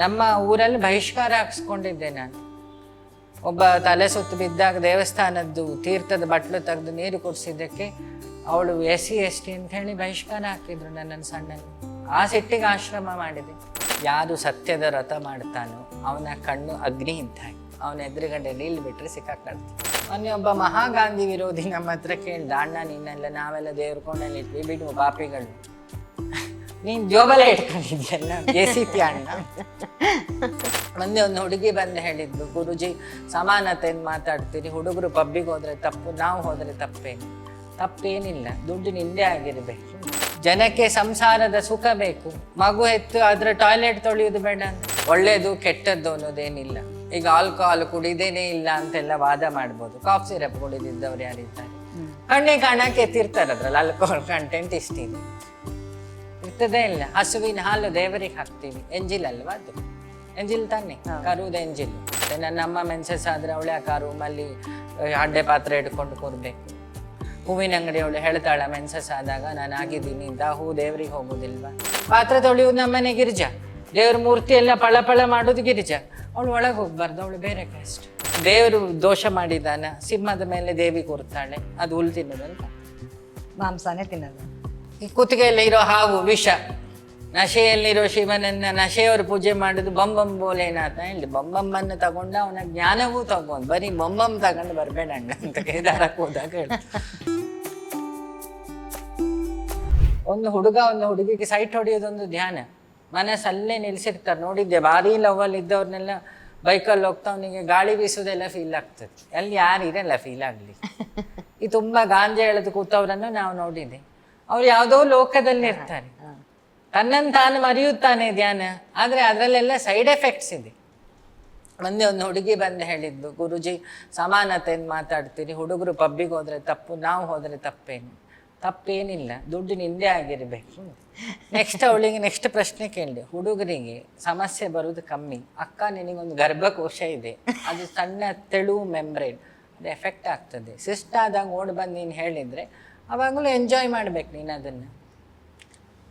ನಮ್ಮ ಊರಲ್ಲಿ ಬಹಿಷ್ಕಾರ ಹಾಕ್ಸ್ಕೊಂಡಿದ್ದೆ ನಾನು. ಒಬ್ಬ ತಲೆ ಸುತ್ತು ಬಿದ್ದಾಗ ದೇವಸ್ಥಾನದ್ದು ತೀರ್ಥದ ಬಟ್ಲು ತೆಗೆದು ನೀರು ಕುಡಿಸಿದ್ದಕ್ಕೆ ಅವಳು ಎಸ್ ಸಿ ಎಸ್ ಟಿ ಅಂತ ಹೇಳಿ ಬಹಿಷ್ಕಾರ ಹಾಕಿದ್ರು ನನ್ನನ್ನು ಸಣ್ಣಲ್ಲಿ ಆ ಸಿಟ್ಟಿಗೆ ಆಶ್ರಮ ಮಾಡಿದೆ. ಯಾರು ಸತ್ಯದ ರಥ ಮಾಡ್ತಾನೋ ಅವನ ಕಣ್ಣು ಅಗ್ನಿ ಇದ್ದ ಅವನ ಎದುರುಗಡೆ ನೀಲ್ ಬಿಟ್ರೆ ಸಿಕ್ಕಾಕಡ್ತು ಮೊನ್ನೆ ಒಬ್ಬ ಮಹಾಗಾಂಧಿ ವಿರೋಧಿ ನಮ್ಮ ಹತ್ರ ಕೇಳ್ದ, ಅಣ್ಣ ನಿನ್ನೆಲ್ಲ ನಾವೆಲ್ಲ ದೇವ್ರ ಕೋಣಲ್ಲಿ ಇಟ್ವಿ ಬಿಡುವ ಪಾಪಿಗಳು. ನೀನ್ ಜೋಬಲ ಇಟ್ಕೊಂಡಿದ್ಯಲ್ಲ ಎ ಸಿ ಪಿ ಅಣ್ಣ. ಮೊನ್ನೆ ಒಂದು ಹುಡುಗಿ ಬಂದು ಹೇಳಿದ್ಲು ಗುರುಜಿ ಸಮಾನತೆಯನ್ನು ಮಾತಾಡ್ತೀರಿ ಹುಡುಗರು ಪಬ್ಬಿಗೆ ಹೋದ್ರೆ ತಪ್ಪು ನಾವು ಹೋದ್ರೆ ತಪ್ಪೇ. ತಪ್ಪೇನಿಲ್ಲ ದುಡ್ಡು ನಿಂದೆ ಆಗಿರ್ಬೇಕು. ಜನಕ್ಕೆ ಸಂಸಾರದ ಸುಖ ಬೇಕು ಮಗು ಎತ್ತು ಅದ್ರ ಟಾಯ್ಲೆಟ್ ತೊಳೆಯೋದು ಬೇಡ. ಒಳ್ಳೇದು ಕೆಟ್ಟದ್ದು ಅನ್ನೋದೇನಿಲ್ಲ. ಈಗ ಆಲ್ಕೋಹಾಲ್ ಕುಡಿದೇನೇ ಇಲ್ಲ ಅಂತೆಲ್ಲ ವಾದ ಮಾಡ್ಬೋದು. ಕಾಫ್ ಸಿರಪ್ ಕುಡಿದಿದ್ದವ್ರು ಯಾರಿದ್ದಾರೆ? ಕಣ್ಣೆ ಕಾಣಕ್ಕೆ ಎತ್ತಿರ್ತಾರೆ ಅದ್ರಲ್ಲಿ ಆಲ್ಕೋಹಾಲ್ ಕಂಟೆಂಟ್ ಇಷ್ಟಿದೆ. ಇರ್ತದೇ ಇಲ್ಲ ಹಸುವಿನ ಹಾಲು ದೇವರಿಗೆ ಹಾಕ್ತೀವಿ. ಎಂಜಿಲ್ ಅಲ್ವಾ ಅದು? ಎಂಜಿಲ್ ತಾನೆ? ಕರುದ ಎಂಜಿಲ್. ಮತ್ತೆ ನನ್ನ ಅಮ್ಮ ಮೆನ್ಸಸ್ ಆದ್ರೆ ಅವಳೆ ಆ ರೂಮಲ್ಲಿ ಅಡ್ಡೆ ಪಾತ್ರೆ ಇಟ್ಕೊಂಡು ಕೂರ್ಬೇಕು. ಹೂವಿನ ಅಂಗಡಿ ಅವಳು ಹೇಳ್ತಾಳ ಮೆನ್ಸಸ್ ಆದಾಗ ನಾನು ಆಗಿದ್ದೀನಿ ಇಂದ ಹೂ ದೇವ್ರಿಗೆ ಹೋಗೋದಿಲ್ವಾ? ಪಾತ್ರೆ ತೊಳೆಯುವುದು ನಮ್ಮನೆ ಗಿರಿಜಾ. ದೇವ್ರ ಮೂರ್ತಿ ಎಲ್ಲ ಪಳ ಪಳ ಮಾಡೋದು ಗಿರಿಜಾ. ಅವಳು ಒಳಗೆ ಹೋಗ್ಬಾರ್ದು ಅವಳು ಬೇರೆ ಕಷ್ಟ. ದೇವರು ದೋಷ ಮಾಡಿದಾನ ಸಿಂಹದ ಮೇಲೆ ದೇವಿ ಕೂರ್ತಾಳೆ ಅದು ಹುಲ್ ತಿನ್ನೋದಂತ ಮಾಂಸನೇ ತಿನ್ನೋದು. ಈ ಕುತ್ತಿಗೆಯಲ್ಲಿ ಇರೋ ಹಾವು, ವಿಷ. ನಶೆಯಲ್ಲಿರೋ ಶಿವನನ್ನ ನಶೆಯವರು ಪೂಜೆ ಮಾಡುದು ಬೊಂಬಂ ಬೋಲೇನಾಥ ಹೇಳಿ ಬೊಂಬಮ್ಮನ್ನು ತಗೊಂಡು ಅವನ ಜ್ಞಾನವೂ ತಗೊಂಡು, ಬರೀ ಬೊಂಬಂ ತಗೊಂಡು ಬರಬೇಡ ಅಂತ ಕೇದಾರಕ್ಕೆ ಹೋದಾಗ ಹೇಳಿ ಒಂದು ಹುಡುಗ ಒಂದು ಹುಡುಗಿಗೆ ಸೈಟ್ ಹೊಡೆಯೋದೊಂದು ಧ್ಯಾನ. ಮನಸ್ಸಲ್ಲೇ ನಿಲ್ಸಿರ್ತಾರೆ. ನೋಡಿದ್ದೆ ಭಾರಿ ಲವಲ್ ಇದ್ದವ್ರನ್ನೆಲ್ಲ ಬೈಕಲ್ಲಿ ಹೋಗ್ತಾ ಅವನಿಗೆ ಗಾಳಿ ಬೀಸೋದೆಲ್ಲ ಫೀಲ್ ಆಗ್ತದೆ. ಅಲ್ಲಿ ಯಾರು ಇರಲ್ಲ ಫೀಲ್ ಆಗಲಿ ಈ ತುಂಬ ಗಾಂಜೆ ಎಳೆದು ಕೂತವ್ರನ್ನು ನಾವು ನೋಡಿದೆ. ಅವ್ರು ಯಾವುದೋ ಲೋಕದಲ್ಲಿ ಇರ್ತಾರೆ ತನ್ನನ್ನು ತಾನು ಮರೆಯುತ್ತಾನೆ ಧ್ಯಾನ ಆದರೆ ಅದರಲ್ಲೆಲ್ಲ ಸೈಡ್ ಎಫೆಕ್ಟ್ಸ್ ಇದೆ. ಮೊನ್ನೆ ಒಂದು ಹುಡುಗಿ ಬಂದು ಹೇಳಿದ್ದು ಗುರುಜಿ ಸಮಾನತೆಯನ್ನು ಮಾತಾಡ್ತೀರಿ ಹುಡುಗರು ಪಬ್ಬಿಗೆ ಹೋದರೆ ತಪ್ಪು ನಾವು ಹೋದ್ರೆ ತಪ್ಪೇನು? ತಪ್ಪೇನಿಲ್ಲ ದುಡ್ಡು ನಿಂದೆ ಆಗಿರಬೇಕು. ನೆಕ್ಸ್ಟ್ ಅವಳಿಗೆ ನೆಕ್ಸ್ಟ್ ಪ್ರಶ್ನೆ ಕೇಳಿದೆ ಹುಡುಗರಿಗೆ ಸಮಸ್ಯೆ ಬರೋದು ಕಮ್ಮಿ. ಅಕ್ಕ ನಿನಗೊಂದು ಗರ್ಭಕೋಶ ಇದೆ ಅದು ಸಣ್ಣ ತೆಳು ಮೆಂಬ್ರೇನ್ ಅದು ಎಫೆಕ್ಟ್ ಆಗ್ತದೆ. ಸಿಸ್ಟ್ ಆದಾಗ ಓಡ್ ಬಂದು ನೀನು ಹೇಳಿದರೆ ಅವಾಗಲೂ ಎಂಜಾಯ್ ಮಾಡ್ಬೇಕು ನೀನು ಅದನ್ನು.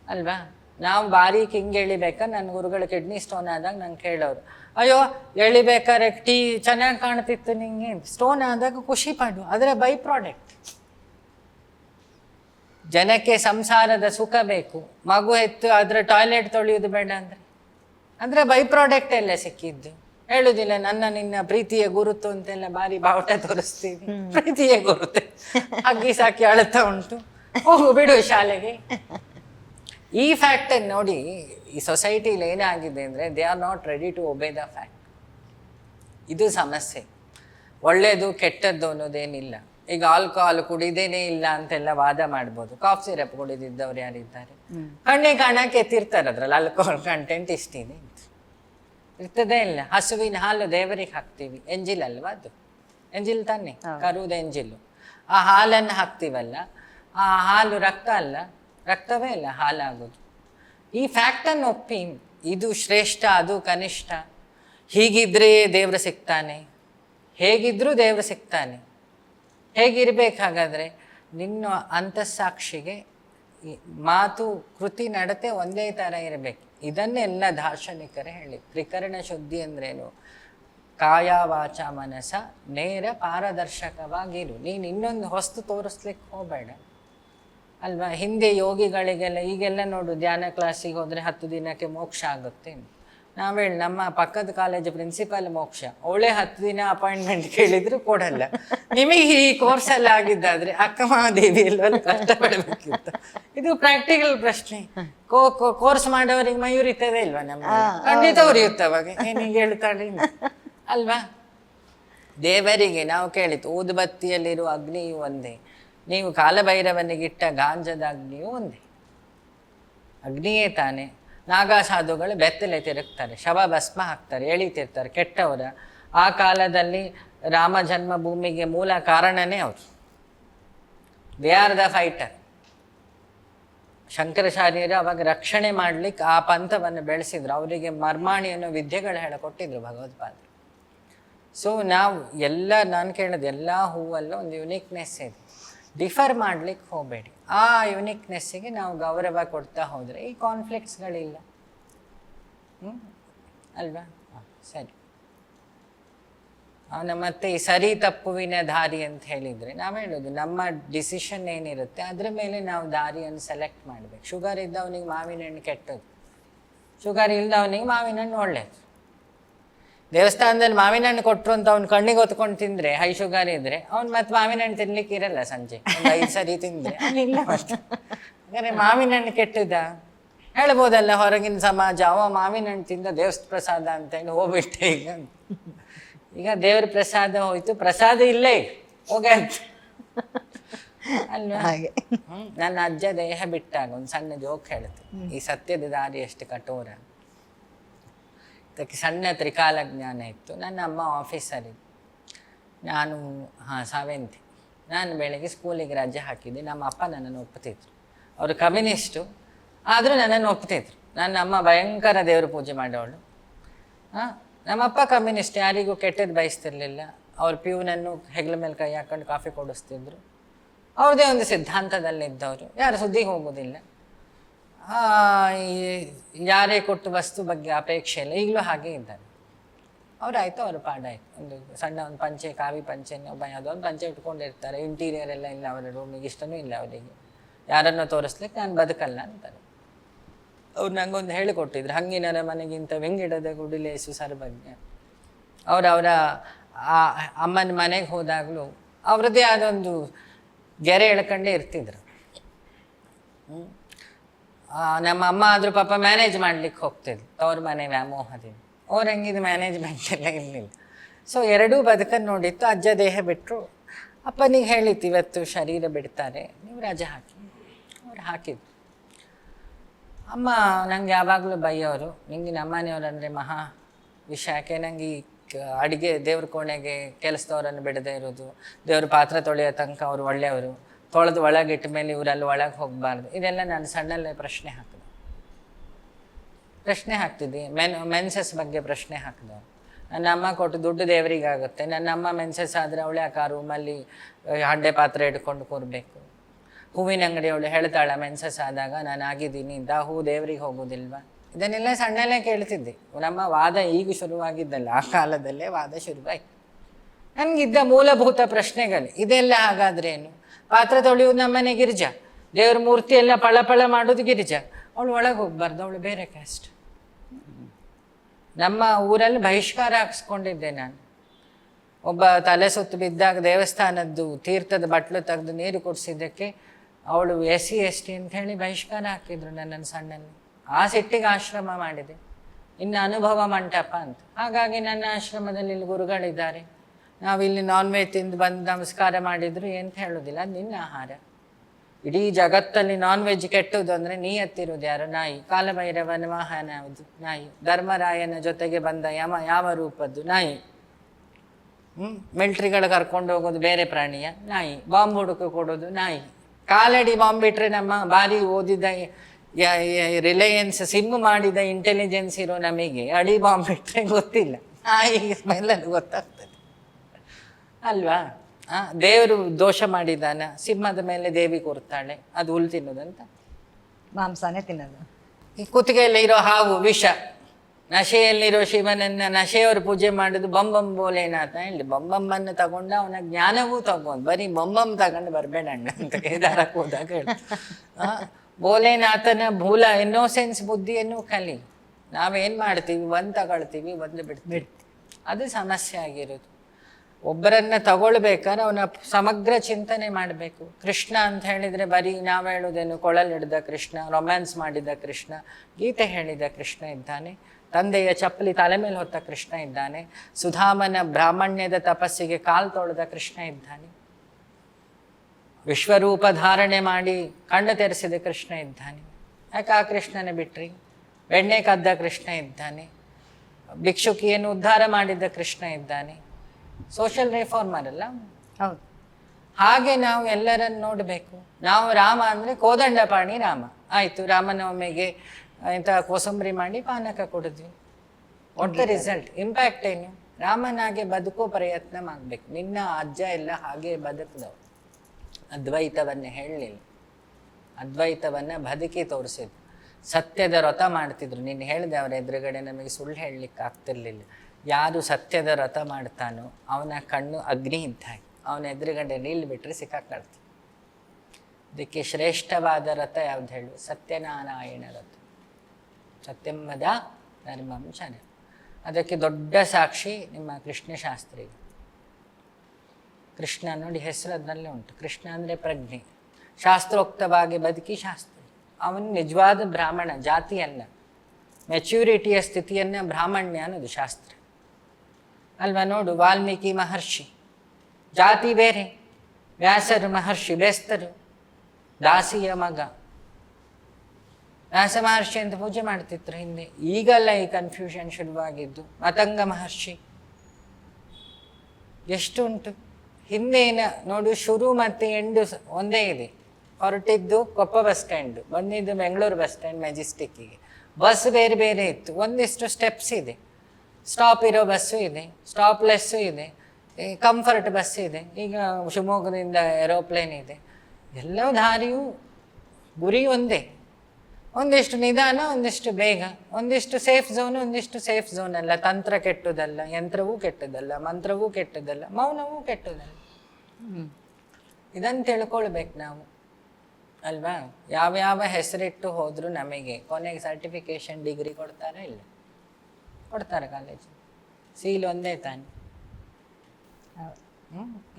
ಅಲ್ವಾ? ನಾವು ಬಾರಿ ಹಿಂಗೆ ಎಳಿಬೇಕಾ? ನನ್ನ ಗುರುಗಳು ಕಿಡ್ನಿ ಸ್ಟೋನ್ ಆದಾಗ ನಂಗೆ ಕೇಳೋರು. ಅಯ್ಯೋ, ಎಳಿಬೇಕಾರೆ ಟೀ ಚೆನ್ನಾಗಿ ಕಾಣ್ತಿತ್ತು ನಿಂಗೆ. ಸ್ಟೋನ್ ಆದಾಗ ಖುಷಿ ಪಡು. ಅದರ ಬೈ ಪ್ರಾಡಕ್ಟ್ ಜನಕ್ಕೆ ಸಂಸಾರದ ಸುಖ ಬೇಕು. ಮಗು ಎತ್ತು ಅದರ ಟಾಯ್ಲೆಟ್ ತೊಳೆಯೋದು ಬೇಡ ಅಂದರೆ. ಅಂದರೆ ಬೈ ಪ್ರಾಡಕ್ಟ್ ಎಲ್ಲ ಸಿಕ್ಕಿದ್ದು. ಹೇಳುದಿಲ್ಲ ನನ್ನ ನಿನ್ನ ಪ್ರೀತಿಯ ಗುರುತು ಅಂತೆಲ್ಲ ಬಾರಿ ಬಾವುಟ ತೋರಿಸ್ತೀವಿ ಪ್ರೀತಿಯ ಗುರುತು. ಅಗ್ಗಿ ಸಾಕಿ ಅಳುತ್ತಾ ಉಂಟು. ಹೋಗು ಬಿಡು ಶಾಲೆಗೆ. ಈ ಫ್ಯಾಕ್ಟ್ ನೋಡಿ ಈ ಸೊಸೈಟಿಲಿ ಏನಾಗಿದೆ ಅಂದರೆ they are not ready to obey the fact ಇದು ಸಮಸ್ಯೆ. ಒಳ್ಳೇದು ಕೆಟ್ಟದ್ದು ಅನ್ನೋದೇನಿಲ್ಲ. ಈಗ ಆಲ್ಕೋಹಾಲ್ ಕುಡಿದೇನೆ ಇಲ್ಲ ಅಂತೆಲ್ಲ ವಾದ ಮಾಡ್ಬೋದು. ಕಾಫ್ ಸಿರಪ್ ಕುಡಿದಿದ್ದವ್ರು ಯಾರಿದ್ದಾರೆ? ಕಣ್ಣೆ ಕಾಣಕ್ಕೆ ಎತ್ತಿರ್ತಾರೆ ಅದ್ರಲ್ಲಿ. Alcohol content ಇಷ್ಟಿದೆ. ಇರ್ತದೇ ಇಲ್ಲ. ಹಸುವಿನ ಹಾಲು ದೇವರಿಗೆ ಹಾಕ್ತೀವಿ. ಎಂಜಿಲ್ ಅಲ್ವಾ ಅದು? ಎಂಜಿಲ್ ತಾನೆ? ಕರುವುದು ಎಂಜಿಲು. ಆ ಹಾಲನ್ನು ಹಾಕ್ತೀವಲ್ಲ? ಆ ಹಾಲು ರಕ್ತ ಅಲ್ಲ? ರಕ್ತವೇ ಅಲ್ಲ ಹಾಲಾಗೋದು. ಈ ಫ್ಯಾಕ್ಟನ್ನು ಒಪ್ಪಿ ಇದು ಶ್ರೇಷ್ಠ ಅದು ಕನಿಷ್ಠ. ಹೀಗಿದ್ರೆ ದೇವರು ಸಿಗ್ತಾನೆ. ಹೇಗಿದ್ರೂ ದೇವರು ಸಿಗ್ತಾನೆ. ಹೇಗಿರಬೇಕಾಗಾದ್ರೆ ನಿನ್ನ ಅಂತಃಸಾಕ್ಷಿಗೆ ಮಾತು ಕೃತಿ ನಡತೆ ಒಂದೇ ಥರ ಇರಬೇಕು. ಇದನ್ನೆಲ್ಲ ದಾರ್ಶನಿಕರೇ ಹೇಳಿ. ತ್ರಿಕರಣ ಶುದ್ಧಿ ಅಂದ್ರೇನು? ಕಾಯ ವಾಚ ಮನಸ, ನೇರ ಪಾರದರ್ಶಕವಾಗಿರು. ನೀನು ಇನ್ನೊಂದು ಹೊಸ್ತು ತೋರಿಸ್ಲಿಕ್ಕೆ ಹೋಗಬೇಡ. ಅಲ್ವಾ? ಹಿಂದೆ ಯೋಗಿಗಳಿಗೆಲ್ಲ ಈಗೆಲ್ಲ ನೋಡು, ಧ್ಯಾನ ಕ್ಲಾಸಿಗೆ ಹೋದರೆ ಹತ್ತು ದಿನಕ್ಕೆ ಮೋಕ್ಷ ಆಗುತ್ತೆ ನಾವು ಹೇಳಿ ನಮ್ಮ ಪಕ್ಕದ ಕಾಲೇಜ್ ಪ್ರಿನ್ಸಿಪಾಲ್ ಮೋಕ್ಷ. ಅವಳೆ ಹತ್ತು ದಿನ ಅಪಾಯಿಂಟ್ಮೆಂಟ್ ಕೇಳಿದ್ರು ಕೊಡಲ್ಲ. ನಿಮಗೆ ಈ ಕೋರ್ಸ್ ಎಲ್ಲ ಆಗಿದ್ದಾದ್ರೆ ಅಕ್ಕ ಮಹಾದೇವಿ ಕಷ್ಟ ಕಷ್ಟಪಡಬೇಕಿತ್ತು. ಇದು ಪ್ರಾಕ್ಟಿಕಲ್ ಪ್ರಶ್ನೆ. ಕೋ ಕೋರ್ಸ್ ಮಾಡೋರಿಗೆ ಮೈ ಉರಿತದೆ ಇಲ್ವಾ ನಮ್ಮ ಖಂಡಿತ ಉರಿಯುತ್ತೆ ಅವಾಗ ಏನೀಗ ಹೇಳ್ತಾಳೆ ಅಲ್ವಾ? ದೇವರಿಗೆ ನಾವು ಕೇಳಿತು ಊದುಬತ್ತಿಯಲ್ಲಿರುವ ಅಗ್ನಿಯು ಒಂದೇ. ನೀವು ಕಾಲಭೈರವನಿಗಿಟ್ಟ ಗಾಂಜದ ಅಗ್ನಿಯು ಒಂದೇ. ಅಗ್ನಿಯೇ ತಾನೆ. ನಾಗಾ ಸಾಧುಗಳು ಬೆತ್ತಲೆ ತಿರುಗ್ತಾರೆ ಶವ ಭಸ್ಮ ಹಾಕ್ತಾರೆ ಎಳಿತಿರ್ತಾರೆ ಕೆಟ್ಟವರ. ಆ ಕಾಲದಲ್ಲಿ ರಾಮ ಜನ್ಮಭೂಮಿಗೆ ಮೂಲ ಕಾರಣನೇ ಅವರು. ದೇ ಆರ್ ದ ಫೈಟರ್ ಶಂಕರಾಚಾರ್ಯರು ಅವಾಗ ರಕ್ಷಣೆ ಮಾಡ್ಲಿಕ್ಕೆ ಆ ಪಂಥವನ್ನು ಬೆಳೆಸಿದ್ರು. ಅವರಿಗೆ ಮರ್ಮಾಣಿ ಅನ್ನೋ ವಿದ್ಯೆಗಳು ಹೇಳಿಕೊಟ್ಟಿದ್ರು ಭಗವತ್ಪಾದರು. ಸೊ ನಾವು ಎಲ್ಲ, ನಾನು ಕೇಳೋದು ಎಲ್ಲ ಹೂವಲ್ಲೂ ಒಂದು ಯುನಿಕ್ನೆಸ್ ಇದೆ. ಡಿಫರ್ ಮಾಡ್ಲಿಕ್ಕೆ ಹೋಗಬೇಡಿ. ಆ ಯುನಿಕ್ನೆಸ್ಸಿಗೆ ನಾವು ಗೌರವ ಕೊಡ್ತಾ ಹೋದರೆ ಈ ಕಾನ್ಫ್ಲಿಕ್ಟ್ಸ್ಗಳಿಲ್ಲ ಅಲ್ವಾ? ಹ, ಸರಿ. ಅವನ ಮತ್ತೆ ಈ ಸರಿ ತಪ್ಪುವಿನ ದಾರಿ ಅಂತ ಹೇಳಿದರೆ ನಾವು ಹೇಳೋದು ನಮ್ಮ ಡಿಸಿಷನ್ ಏನಿರುತ್ತೆ ಅದ್ರ ಮೇಲೆ ನಾವು ದಾರಿಯನ್ನು ಸೆಲೆಕ್ಟ್ ಮಾಡಬೇಕು. ಶುಗರ್ ಇದ್ದವನಿಗೆ ಮಾವಿನ ಹಣ್ಣು ಕೆಟ್ಟದ್ದು. ಶುಗರ್ ಇಲ್ಲದವನಿಗೆ ಮಾವಿನ ಹಣ್ಣು ಒಳ್ಳೇದು. ದೇವಸ್ಥಾನದಲ್ಲಿ ಮಾವಿನ ಹಣ್ಣು ಕೊಟ್ಟರು ಅಂತ ಅವ್ನು ಕಣ್ಣಿಗೆ ಹೊತ್ಕೊಂಡು ತಿಂದ್ರೆ ಹೈ ಶುಗರ್ ಇದ್ರೆ ಅವ್ನು ಮತ್ತೆ ಮಾವಿನ ಹಣ್ಣು ತಿನ್ಲಿಕ್ಕೆ ಇರಲ್ಲ ಸಂಜೆ. ಒಂದು ಐದು ಸರಿ ತಿಂದ್ರೆ. ಇಲ್ಲ. ಹಾಗಾದ್ರೆ ಮಾವಿನ ಹಣ್ಣು ಕೆಟ್ಟದ ಹೇಳ್ಬೋದಲ್ಲ ಹೊರಗಿನ ಸಮಾಜ ಅವ ಮಾವಿನ ಹಣ್ಣು ತಿಂದ ದೇವಸ್ಥ ಪ್ರಸಾದ ಅಂತ ಹೇಳಿ ಹೋಗ್ಬಿಟ್ಟೆ ಈಗ. ಈಗ ದೇವ್ರ ಪ್ರಸಾದ ಹೋಯ್ತು. ಪ್ರಸಾದ ಇಲ್ಲೇ ಹೋಗಿ ಅಲ್ವಾ? ಹಾಗೆ. ನನ್ನ ಅಜ್ಜ ದೇಹ ಬಿಟ್ಟಾಗ ಒಂದು ಸಣ್ಣ ಜೋಕ್ ಹೇಳುತ್ತೆ ಈ ಸತ್ಯದ ದಾರಿ ಎಷ್ಟು ಕಠೋರ ಅದಕ್ಕೆ ಸಣ್ಣ ತ್ರಿಕಾಲ ಜ್ಞಾನ ಇತ್ತು. ನನ್ನ ಅಮ್ಮ ಆಫೀಸರ್ ಇತ್ತು ನಾನು, ಹಾಂ, ಸಾವೆಂತಿ. ನಾನು ಬೆಳಗ್ಗೆ ಸ್ಕೂಲಿಗೆ ರಜೆ ಹಾಕಿದ್ದೆ. ನಮ್ಮ ಅಪ್ಪ ನನ್ನನ್ನು ಒಪ್ಪುತ್ತಿದ್ರು ಅವರು ಕಮ್ಯುನಿಸ್ಟು ಆದರೂ ನನ್ನನ್ನು ಒಪ್ಪುತ್ತಿದ್ರು ನನ್ನ ಅಮ್ಮ ಭಯಂಕರ ದೇವರು ಪೂಜೆ ಮಾಡೋಳು. ಹಾಂ ನಮ್ಮಪ್ಪ ಕಮ್ಯುನಿಸ್ಟ್ ಯಾರಿಗೂ ಕೆಟ್ಟದ್ದು ಬಯಸ್ತಿರ್ಲಿಲ್ಲ. ಅವ್ರ ಪ್ಯೂನನ್ನು ಹೆಗ್ಲ ಮೇಲೆ ಕೈ ಹಾಕೊಂಡು ಕಾಫಿ ಕೊಡಿಸ್ತಿದ್ರು. ಅವ್ರದ್ದೇ ಒಂದು ಸಿದ್ಧಾಂತದಲ್ಲಿದ್ದವರು. ಯಾರು ಸುದ್ದಿಗೆ ಹೋಗೋದಿಲ್ಲ. ಯಾರೇ ಕೊಟ್ಟು ವಸ್ತು ಬಗ್ಗೆ ಅಪೇಕ್ಷೆ ಇಲ್ಲ. ಈಗಲೂ ಹಾಗೆ ಇದ್ದಾರೆ. ಅವರಾಯ್ತು, ಅವ್ರ ಪಾಡಾಯ್ತು ಒಂದು ಸಣ್ಣ ಒಂದು ಪಂಚೆ, ಕಾವಿ ಪಂಚೆನೋ ಒಬ್ಬ ಯಾವುದೋ ಒಂದು ಪಂಚೆ ಇಟ್ಕೊಂಡಿರ್ತಾರೆ ಇಂಟೀರಿಯರ್ ಎಲ್ಲ ಇಲ್ಲ ಅವರ ರೂಮಿಗೆ ಇಷ್ಟನೂ ಇಲ್ಲ ಅವರಿಗೆ. ಯಾರನ್ನು ತೋರಿಸ್ಲಿಕ್ಕೆ ನಾನು ಬದುಕಲ್ಲ ಅಂತಾರೆ. ಅವ್ರು ನಂಗೊಂದು ಹೇಳಿಕೊಟ್ಟಿದ್ರು, ಹಂಗಿನರ ಮನೆಗಿಂತ ವೆಂಗಿಡದ ಗುಡಿಲೇಸು ಸರ್ ಬಗ್ಗೆ ಅವರ ಆ ಅಮ್ಮನ ಮನೆಗೆ ಹೋದಾಗಲೂ ಅವ್ರದ್ದೇ ಆದೊಂದು ಗೆರೆ ಎಳ್ಕೊಂಡೇ ಇರ್ತಿದ್ರು. ನಮ್ಮ ಅಮ್ಮ ಆದ್ರೂ ಪಾಪ ಮ್ಯಾನೇಜ್ ಮಾಡ್ಲಿಕ್ಕೆ ಹೋಗ್ತಿದ್ರು. ತವ್ರ ಮನೆ ವ್ಯಾಮೋಹದಿಂದ. ಅವ್ರ ಹೆಂಗಿದ್ ಮ್ಯಾನೇಜ್ಮೆಂಟ್ ಎಲ್ಲ ಇರಲಿಲ್ಲ. ಸೊ ಎರಡೂ ಬದುಕನ್ನು ನೋಡಿತ್ತು. ಅಜ್ಜ ದೇಹ ಬಿಟ್ಟರು ಅಪ್ಪನಿಗೆ ಹೇಳಿತ್ತು, ಇವತ್ತು ಶರೀರ ಬಿಡ್ತಾರೆ. ನೀವು ರಜೆ ಹಾಕಿ. ಅವ್ರು ಹಾಕಿದ್ರು. ಅಮ್ಮ ನಂಗೆ ಯಾವಾಗಲೂ ಬೈಯೋರು. ನಿಂಗೆ ನಮ್ಮನೆಯವ್ರು ಅಂದರೆ ಮಹಾ ವಿಷಯ ಯಾಕೆ? ನಂಗೆ ಈ ಕ- ಅಡಿಗೆ ದೇವ್ರ ಕೋಣೆಗೆ ಕೆಲಸದವರನ್ನು ಬಿಡದೇ ಇರೋದು. ದೇವ್ರ ಪಾತ್ರ ತೊಳೆಯೋ ತನಕ ಅವರು ಒಳ್ಳೆಯವರು. ತೊಳೆದು ಒಳಗಿಟ್ಟ ಮೇಲೆ ಇವರಲ್ಲಿ ಒಳಗೆ ಹೋಗಬಾರ್ದು. ಇದೆಲ್ಲ ನಾನು ಸಣ್ಣಲ್ಲೇ ಪ್ರಶ್ನೆ ಹಾಕಿದೆ. ಪ್ರಶ್ನೆ ಹಾಕ್ತಿದ್ದೆ. ಮೆನ್, ಮೆನ್ಸಸ್ ಬಗ್ಗೆ ಪ್ರಶ್ನೆ ಹಾಕಿದೆ. ನನ್ನ ಅಮ್ಮ ಕೊಟ್ಟು ದುಡ್ಡು ದೇವರಿಗಾಗುತ್ತೆ. ನನ್ನ ಅಮ್ಮ ಮೆನ್ಸಸ್ ಆದರೆ ಅವಳೆ ಆ ರೂಮಲ್ಲಿ ಹಡ್ಡೆ ಪಾತ್ರೆ ಇಟ್ಕೊಂಡು ಕೂರಬೇಕು. ಹೂವಿನ ಅಂಗಡಿ ಅವಳು ಹೇಳ್ತಾಳೆ, ಮೆನ್ಸಸ್ ಆದಾಗ ನಾನು ಆಗಿದ್ದೀನಿ, ಇಂಥ ಹೂ ದೇವರಿಗೆ ಹೋಗೋದಿಲ್ವಾ? ಇದನ್ನೆಲ್ಲ ಸಣ್ಣಲ್ಲೇ ಕೇಳ್ತಿದ್ದೆ. ನಮ್ಮ ವಾದ ಈಗ ಶುರುವಾಗಿದ್ದಲ್ಲ, ಆ ಕಾಲದಲ್ಲೇ ವಾದ ಶುರುವಾಯಿತು. ನನಗಿದ್ದ ಮೂಲಭೂತ ಪ್ರಶ್ನೆಗಳು, ಇದೆಲ್ಲ ಹಾಗಾದ್ರೇನು? ಪಾತ್ರೆ ತೊಳೆಯೋದು ನಮ್ಮನೆ ಗಿರಿಜಾ. ದೇವ್ರ ಮೂರ್ತಿ ಎಲ್ಲ ಪಳಪಳ ಮಾಡೋದು ಗಿರಿಜಾ. ಅವಳು ಒಳಗೆ ಹೋಗ್ಬಾರ್ದು, ಅವಳು ಬೇರೆ ಕ್ಯಾಸ್ಟ್ ನಮ್ಮ ಊರಲ್ಲಿ ಬಹಿಷ್ಕಾರ ಹಾಕ್ಸ್ಕೊಂಡಿದ್ದೆ ನಾನು. ಒಬ್ಬ ತಲೆ ಸುತ್ತು ಬಿದ್ದಾಗ ದೇವಸ್ಥಾನದ್ದು ತೀರ್ಥದ ಬಟ್ಲು ತೆಗೆದು ನೀರು ಕುಡಿಸಿದ್ದಕ್ಕೆ ಅವಳು ಎಸ್ ಸಿ, ಎಸ್ ಟಿ ಅಂತ ಹೇಳಿ ಬಹಿಷ್ಕಾರ ಹಾಕಿದ್ರು ನನ್ನನ್ನು ಸಣ್ಣಲ್ಲಿ. ಆ ಸಿಟ್ಟಿಗೆ ಆಶ್ರಮ ಮಾಡಿದೆ. ಇನ್ನು ಅನುಭವ ಮಂಟಪ ಅಂತ. ಹಾಗಾಗಿ ನನ್ನ ಆಶ್ರಮದಲ್ಲಿ ಗುರುಗಳಿದ್ದಾರೆ. ನಾವಿಲ್ಲಿ ನಾನ್ ವೆಜ್ ತಿಂದು ಬಂದು ನಮಸ್ಕಾರ ಮಾಡಿದ್ರು ಏನು ಹೇಳೋದಿಲ್ಲ, ನಿನ್ನ ಆಹಾರ. ಇಡೀ ಜಗತ್ತಲ್ಲಿ ನಾನ್ ವೆಜ್ ಕೆಟ್ಟದ್ದು ಅಂದರೆ ನೀ ಎತ್ತಿರುವುದು ಯಾರು? ನಾಯಿ. ಕಾಲಭೈರವನ ವಾಹನ ನಾಯಿ. ಧರ್ಮರಾಯನ ಜೊತೆಗೆ ಬಂದ ಯಮ, ಯಾವ ರೂಪದ್ದು? ನಾಯಿ. ಹ್ಞೂ ಮಿಲ್ಟ್ರಿಗಳು ಕರ್ಕೊಂಡು ಹೋಗೋದು ಬೇರೆ ಪ್ರಾಣಿಯ? ನಾಯಿ. ಬಾಂಬ್ ಹುಡುಕು ಕೊಡೋದು ನಾಯಿ. ಕಾಲಡಿ ಬಾಂಬ್ ಬಿಟ್ಟರೆ ನಮ್ಮ ಬಾರಿ ಓದಿದ ರಿಲಯನ್ಸ್, ಸಿಮ್ ಮಾಡಿದ ಇಂಟೆಲಿಜೆನ್ಸ್ ಇರೋ ನಮಗೆ. ಅಡಿ ಬಾಂಬ್ ಬಿಟ್ಟರೆ ಗೊತ್ತಿಲ್ಲ. ನಾಯಿಗೆ ಸ್ಮೆಲ್ಲಲ್ಲಿ ಗೊತ್ತಾಗ್ತದೆ. ಅಲ್ವಾ? ಆ ದೇವರು ದೋಷ ಮಾಡಿದಾನ ಸಿಂಹದ ಮೇಲೆ ದೇವಿ ಕೂರ್ತಾಳೆ ಅದು ಹುಲ್ ತಿನ್ನೋದಂತ? ಮಾಂಸನೇ ತಿನ್ನೋದು ಈ ಕುತ್ತಿಗೆಯಲ್ಲಿ ಇರೋ ಹಾವು ವಿಷ ನಶೆಯಲ್ಲಿರೋ ಶಿವನನ್ನ ನಶೆಯವರು ಪೂಜೆ ಮಾಡುದು ಬೊಂಬಂ ಬೋಲೇನಾಥ ಹೇಳಿ ಬೊಂಬಮ್ಮನ್ನು ತಗೊಂಡು ಅವನ ಜ್ಞಾನವೂ ತಗೊಂಡು ಬರೀ ಬೊಂಬಂ ತಗೊಂಡು ಬರಬೇಡ ಅಂತ ಕೇದಾರಕ್ಕೆ ಹೋದಾಗ ಹೇಳಿ ಬೋಲೇನಾಥನ ಬೋಲೆನಾಥನ ಭೂಲ ಇನ್ನೋಸೆನ್ಸ್ ಬುದ್ಧಿಯನ್ನು ಕಲಿ. ನಾವೇನು ಮಾಡ್ತೀವಿ? ಒಂದು ತಗೊಳ್ತೀವಿ ಒಂದು ಬಿಡ್ತೀವಿ. ಅದು ಸಮಸ್ಯೆ ಆಗಿರೋದು. ಒಬ್ಬರನ್ನ ತಗೊಳ್ಬೇಕಾದ್ರೆ ಅವನ ಸಮಗ್ರ ಚಿಂತನೆ ಮಾಡಬೇಕು. ಕೃಷ್ಣ ಅಂತ ಹೇಳಿದ್ರೆ ಬರೀ ನಾವು ಹೇಳೋದೇನು, ಕೊಳಲ್ ಕೃಷ್ಣ, ರೊಮ್ಯಾನ್ಸ್ ಮಾಡಿದ ಕೃಷ್ಣ, ಗೀತೆ ಹೇಳಿದ ಕೃಷ್ಣ ಇದ್ದಾನೆ, ತಂದೆಯ ಚಪ್ಪಲಿ ತಲೆ ಮೇಲೆ ಹೊತ್ತ ಕೃಷ್ಣ ಇದ್ದಾನೆ, ಸುಧಾಮನ ಬ್ರಾಹ್ಮಣ್ಯದ ತಪಸ್ಸಿಗೆ ಕಾಲು ತೊಳೆದ ಕೃಷ್ಣ ಇದ್ದಾನೆ. ವಿಶ್ವರೂಪ ಧಾರಣೆ ಮಾಡಿ ಕಣ್ಣು ತೆರೆಸಿದ ಕೃಷ್ಣ ಇದ್ದಾನೆ. ಯಾಕೆ ಆ ಕೃಷ್ಣನ ಬಿಟ್ರಿ? ಬೆಣ್ಣೆ ಕದ್ದ ಕೃಷ್ಣ ಇದ್ದಾನೆ. ಭಿಕ್ಷುಕಿಯನ್ನು ಉದ್ಧಾರ ಮಾಡಿದ್ದ ಕೃಷ್ಣ ಇದ್ದಾನೆ. ಸೋಷಿಯಲ್ ರಿಫಾರ್ಮರ್ ಅಲ್ಲ. ಹೌದು. ಹಾಗೆ ನಾವು ಎಲ್ಲರನ್ನು ನೋಡಬೇಕು. ನಾವು ರಾಮ ಅಂದರೆ ಕೋದಂಡಪಾಣಿ ರಾಮ. ಆಯಿತು ರಾಮನವಮಿಗೆ ಇಂಥ ಕೋಸಂಬರಿ ಮಾಡಿ ಪಾನಕ ಕುಡಿದ್ವಿ. ದ ರಿಸಲ್ಟ್ ಇಂಪ್ಯಾಕ್ಟ್ ಏನು? ರಾಮನಾಗೆ ಬದುಕೋ ಪ್ರಯತ್ನ ಮಾಡಬೇಕು. ನಿನ್ನ ಅಜ್ಜ ಎಲ್ಲ ಹಾಗೆ ಬದುಕಿದವು. ಅದ್ವೈತವನ್ನೇ ಹೇಳಲಿಲ್ಲ. ಅದ್ವೈತವನ್ನು ಬದುಕಿ ತೋರಿಸಿದ್ರು. ಸತ್ಯದ ವ್ರತ ಮಾಡ್ತಿದ್ರು. ನೀನು ಹೇಳಿದೆ ಅವರ ಎದುರುಗಡೆ ನಮಗೆ ಸುಳ್ಳು ಹೇಳಲಿಕ್ಕೆ ಆಗ್ತಿರ್ಲಿಲ್ಲ ಯಾರು ಸತ್ಯದ ರಥ ಮಾಡ್ತಾನೋ ಅವನ ಕಣ್ಣು ಅಗ್ನಿ ಇದ್ದ ಅವನ ಎದುರುಗಡೆ ನಿಲ್ಬಿಟ್ರೆ ಸಿಕ್ಕಾಕೊಳ್ತಾನೆ ಇದಕ್ಕೆ ಶ್ರೇಷ್ಠವಾದ ರಥ ಯಾವ್ದು ಹೇಳು? ಸತ್ಯನಾರಾಯಣ ರಥ. ಸತ್ಯಂಬದ ಧರ್ಮಂ ಚನ ಅದಕ್ಕೆ ದೊಡ್ಡ ಸಾಕ್ಷಿ ನಿಮ್ಮ ಕೃಷ್ಣ ಶಾಸ್ತ್ರಿ ಕೃಷ್ಣ ನೋಡಿ ಹೆಸರು ಅದರಲ್ಲೇ ಉಂಟು. ಕೃಷ್ಣ ಅಂದರೆ ಪ್ರಜ್ಞೆ. ಶಾಸ್ತ್ರೋಕ್ತವಾಗಿ ಬದುಕಿ ಶಾಸ್ತ್ರ. ಅವನು ನಿಜವಾದ ಬ್ರಾಹ್ಮಣ, ಜಾತಿಯನ್ನ. ಮೆಚ್ಯೂರಿಟಿಯ ಸ್ಥಿತಿಯನ್ನು ಬ್ರಾಹ್ಮಣ್ಯ ಅನ್ನೋದು ಶಾಸ್ತ್ರ. ಅಲ್ವಾ ನೋಡು, ವಾಲ್ಮೀಕಿ ಮಹರ್ಷಿ. ಜಾತಿ ಬೇರೆ, ವ್ಯಾಸರು ಮಹರ್ಷಿ ಬೆಸ್ತರು ದಾಸಿಯ ಮಗ. ವ್ಯಾಸ ಮಹರ್ಷಿ ಅಂತ ಪೂಜೆ ಮಾಡ್ತಿದ್ರು ಹಿಂದೆ. ಈಗಲ್ಲ ಈ ಕನ್ಫ್ಯೂಷನ್ ಶುರುವಾಗಿದ್ದು. ಮತಂಗ ಮಹರ್ಷಿ. ಎಷ್ಟು ಉಂಟು ಹಿಂದೇನ ನೋಡು, ಶುರು ಮತ್ತು ಎಂಡು ಒಂದೇ ಇದೆ. ಹೊರಟಿದ್ದು ಕೊಪ್ಪ ಬಸ್ ಸ್ಟ್ಯಾಂಡ್ ಬಂದಿದ್ದು ಬೆಂಗಳೂರು ಬಸ್ ಸ್ಟ್ಯಾಂಡ್ ಮೆಜೆಸ್ಟಿಕ್ಕಿಗೆ ಬಸ್ ಬೇರೆ ಬೇರೆ ಇತ್ತು. ಒಂದಿಷ್ಟು ಸ್ಟೆಪ್ಸ್ ಇದೆ. ಸ್ಟಾಪ್ ಇರೋ ಬಸ್ಸು ಇದೆ. ಸ್ಟಾಪ್ಲೆಸ್ಸು ಇದೆ. ಕಂಫರ್ಟ್ ಬಸ್ ಇದೆ. ಈಗ ಶಿವಮೊಗ್ಗದಿಂದ ಏರೋಪ್ಲೇನ್ ಇದೆ. ಎಲ್ಲ ದಾರಿಯೂ ಗುರಿ ಒಂದೇ. ಒಂದಿಷ್ಟು ನಿಧಾನ, ಒಂದಿಷ್ಟು ಬೇಗ. ಒಂದಿಷ್ಟು ಸೇಫ್ ಝೋನ್ ಒಂದಿಷ್ಟು ಸೇಫ್ ಝೋನ್ ಅಲ್ಲ. ತಂತ್ರ ಕೆಟ್ಟದಲ್ಲ, ಯಂತ್ರವೂ ಕೆಟ್ಟದಲ್ಲ, ಮಂತ್ರವೂ ಕೆಟ್ಟದಲ್ಲ, ಮೌನವೂ ಕೆಟ್ಟದಲ್ಲ. ಇದನ್ನು ತಿಳ್ಕೊಳ್ಬೇಕು ನಾವು. ಅಲ್ವಾ? ಯಾವ್ಯಾವ ಹೆಸರಿಟ್ಟು ಹೋದರೂ ನಮಗೆ. ಕೊನೆಗೆ ಸರ್ಟಿಫಿಕೇಶನ್ ಡಿಗ್ರಿ ಕೊಡ್ತಾರಾ ಇಲ್ಲ? ಕೊಡ್ತಾರೆ ಕಾಲೇಜ್ ಸೀಲ್ ಒಂದೇ ತಾನೆ.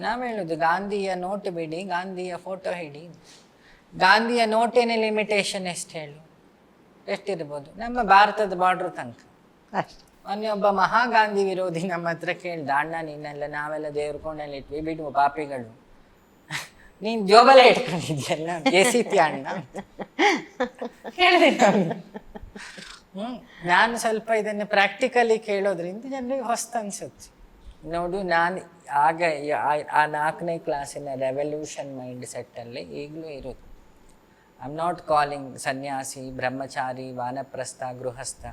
ನಾವ್ ಹೇಳುದು ಗಾಂಧಿಯ ನೋಟ್ ಬಿಡಿ ಗಾಂಧಿಯ ಫೋಟೋ ಹಿಡಿ. ಗಾಂಧಿಯ ನೋಟಿನ ಲಿಮಿಟೇಷನ್ ಎಷ್ಟು ಹೇಳು? ಎಷ್ಟಿರ್ಬೋದು? ನಮ್ಮ ಭಾರತದ ಬಾರ್ಡ್ರ್ ತನಕ. ಅಷ್ಟೇ. ಮೊನ್ನೆ ಒಬ್ಬ ಮಹಾಗಾಂಧಿ ವಿರೋಧಿ ನಮ್ಮ ಹತ್ರ ಕೇಳ್ದ ಅಣ್ಣ ನೀನೆಲ್ಲ ನಾವೆಲ್ಲ ದೇವ್ರ ಕೊಂಡಲ್ಲಿ ಇಟ್ವಿ ಬಿಡುವ ಪಾಪಿಗಳು. ನೀನ್ ಜೋಬಲ ಇಟ್ಕೊಂಡಿದ್ಯಲ್ಲ ಎಸಿತಿ ಅಣ್ಣ? ಹೇಳಿದೆ ನಾನು. ಸ್ವಲ್ಪ ಇದನ್ನು ಪ್ರಾಕ್ಟಿಕಲಿ ಕೇಳೋದ್ರಿಂದ ಜನರಿಗೆ ಹೊಸ್ತು ಅನ್ಸುತ್ತೆ. ನೋಡು, ನಾನು ಆಗ ಆ- ನಾಲ್ಕನೇ ಕ್ಲಾಸಿನ ರೆವಲ್ಯೂಷನ್ ಮೈಂಡ್ ಸೆಟ್ಟಲ್ಲಿ ಈಗಲೂ ಇರುತ್ತೆ ಐ ನಾಟ್ ಕಾಲಿಂಗ್ ಸನ್ಯಾಸಿ, ಬ್ರಹ್ಮಚಾರಿ, ವಾನಪ್ರಸ್ಥ, ಗೃಹಸ್ಥ,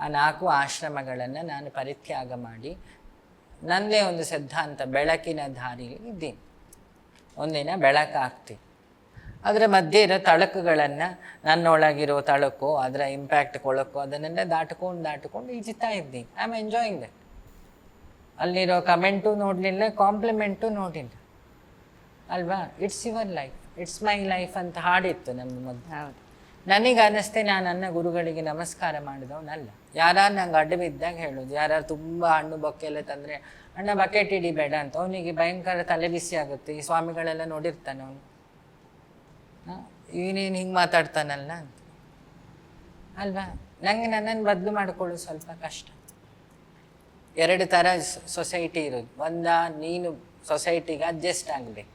ಆ ನಾಲ್ಕು ಆಶ್ರಮಗಳನ್ನು ನಾನು ಪರಿತ್ಯಾಗ ಮಾಡಿ ನನ್ನದೇ ಒಂದು ಸಿದ್ಧಾಂತ, ಬೆಳಕಿನ ದಾರಿಯಲ್ಲಿ ಇದ್ದೀನಿ. ಒಂದಿನ ಬೆಳಕಾಗ್ತೀನಿ ಅದರ ಮಧ್ಯೆ ಇರೋ ತಳಕುಗಳನ್ನು ನನ್ನೊಳಗಿರೋ ತಳಕು ಅದರ ಇಂಪ್ಯಾಕ್ಟ್ ಕೊಳಕು ಅದನ್ನೆಲ್ಲ ದಾಟ್ಕೊಂಡು ದಾಟ್ಕೊಂಡು ಈಜುತ್ತಾ ಇದ್ದೀನಿ ಐ ಆಮ್ ಎಂಜಾಯಿಂಗ್ ದಟ್ ಅಲ್ಲಿರೋ ಕಮೆಂಟು ನೋಡಲಿಲ್ಲ ಕಾಂಪ್ಲಿಮೆಂಟು ನೋಡಿಲ್ಲ ಅಲ್ವಾ? It's your life it's my life ಅಂತ ಹಾಡಿತ್ತು ನಮ್ಮ ಮೊದಲು. ಹೌದು. ನನಗೆ ಅನ್ನಿಸ್ತೆ ನಾನು ನನ್ನ ಗುರುಗಳಿಗೆ ನಮಸ್ಕಾರ ಮಾಡಿದವನಲ್ಲ. ಯಾರು ನಂಗೆ ಅಡ್ಡ ಬಿದ್ದಾಗ ಹೇಳೋದು. ಯಾರು ತುಂಬ ಹಣ್ಣು ಬೊಕ್ಕೆ ಎಲ್ಲ ತಂದರೆ ಅಣ್ಣ ಬಕೆಟ್ ಹಿಡಿಬೇಡ ಅಂತ. ಅವನಿಗೆ ಭಯಂಕರ ತಲೆ ಬಿಸಿ ಆಗುತ್ತೆ. ಈ ಸ್ವಾಮಿಗಳೆಲ್ಲ ನೋಡಿರ್ತಾನೆ ಅವನು. ಇವನೇನು ಹಿಂಗೆ ಮಾತಾಡ್ತಾನಲ್ಲ ಅಂತ. ಅಲ್ವಾ? ನನಗೆ ನನ್ನನ್ನು ಬದಲು ಮಾಡ್ಕೊಳ್ಳೋದು ಸ್ವಲ್ಪ ಕಷ್ಟ. ಎರಡು ಥರ ಸೊಸೈಟಿ ಇರೋದು. ಒಂದ ನೀನು ಸೊಸೈಟಿಗೆ ಅಡ್ಜಸ್ಟ್ ಆಗಬೇಕು.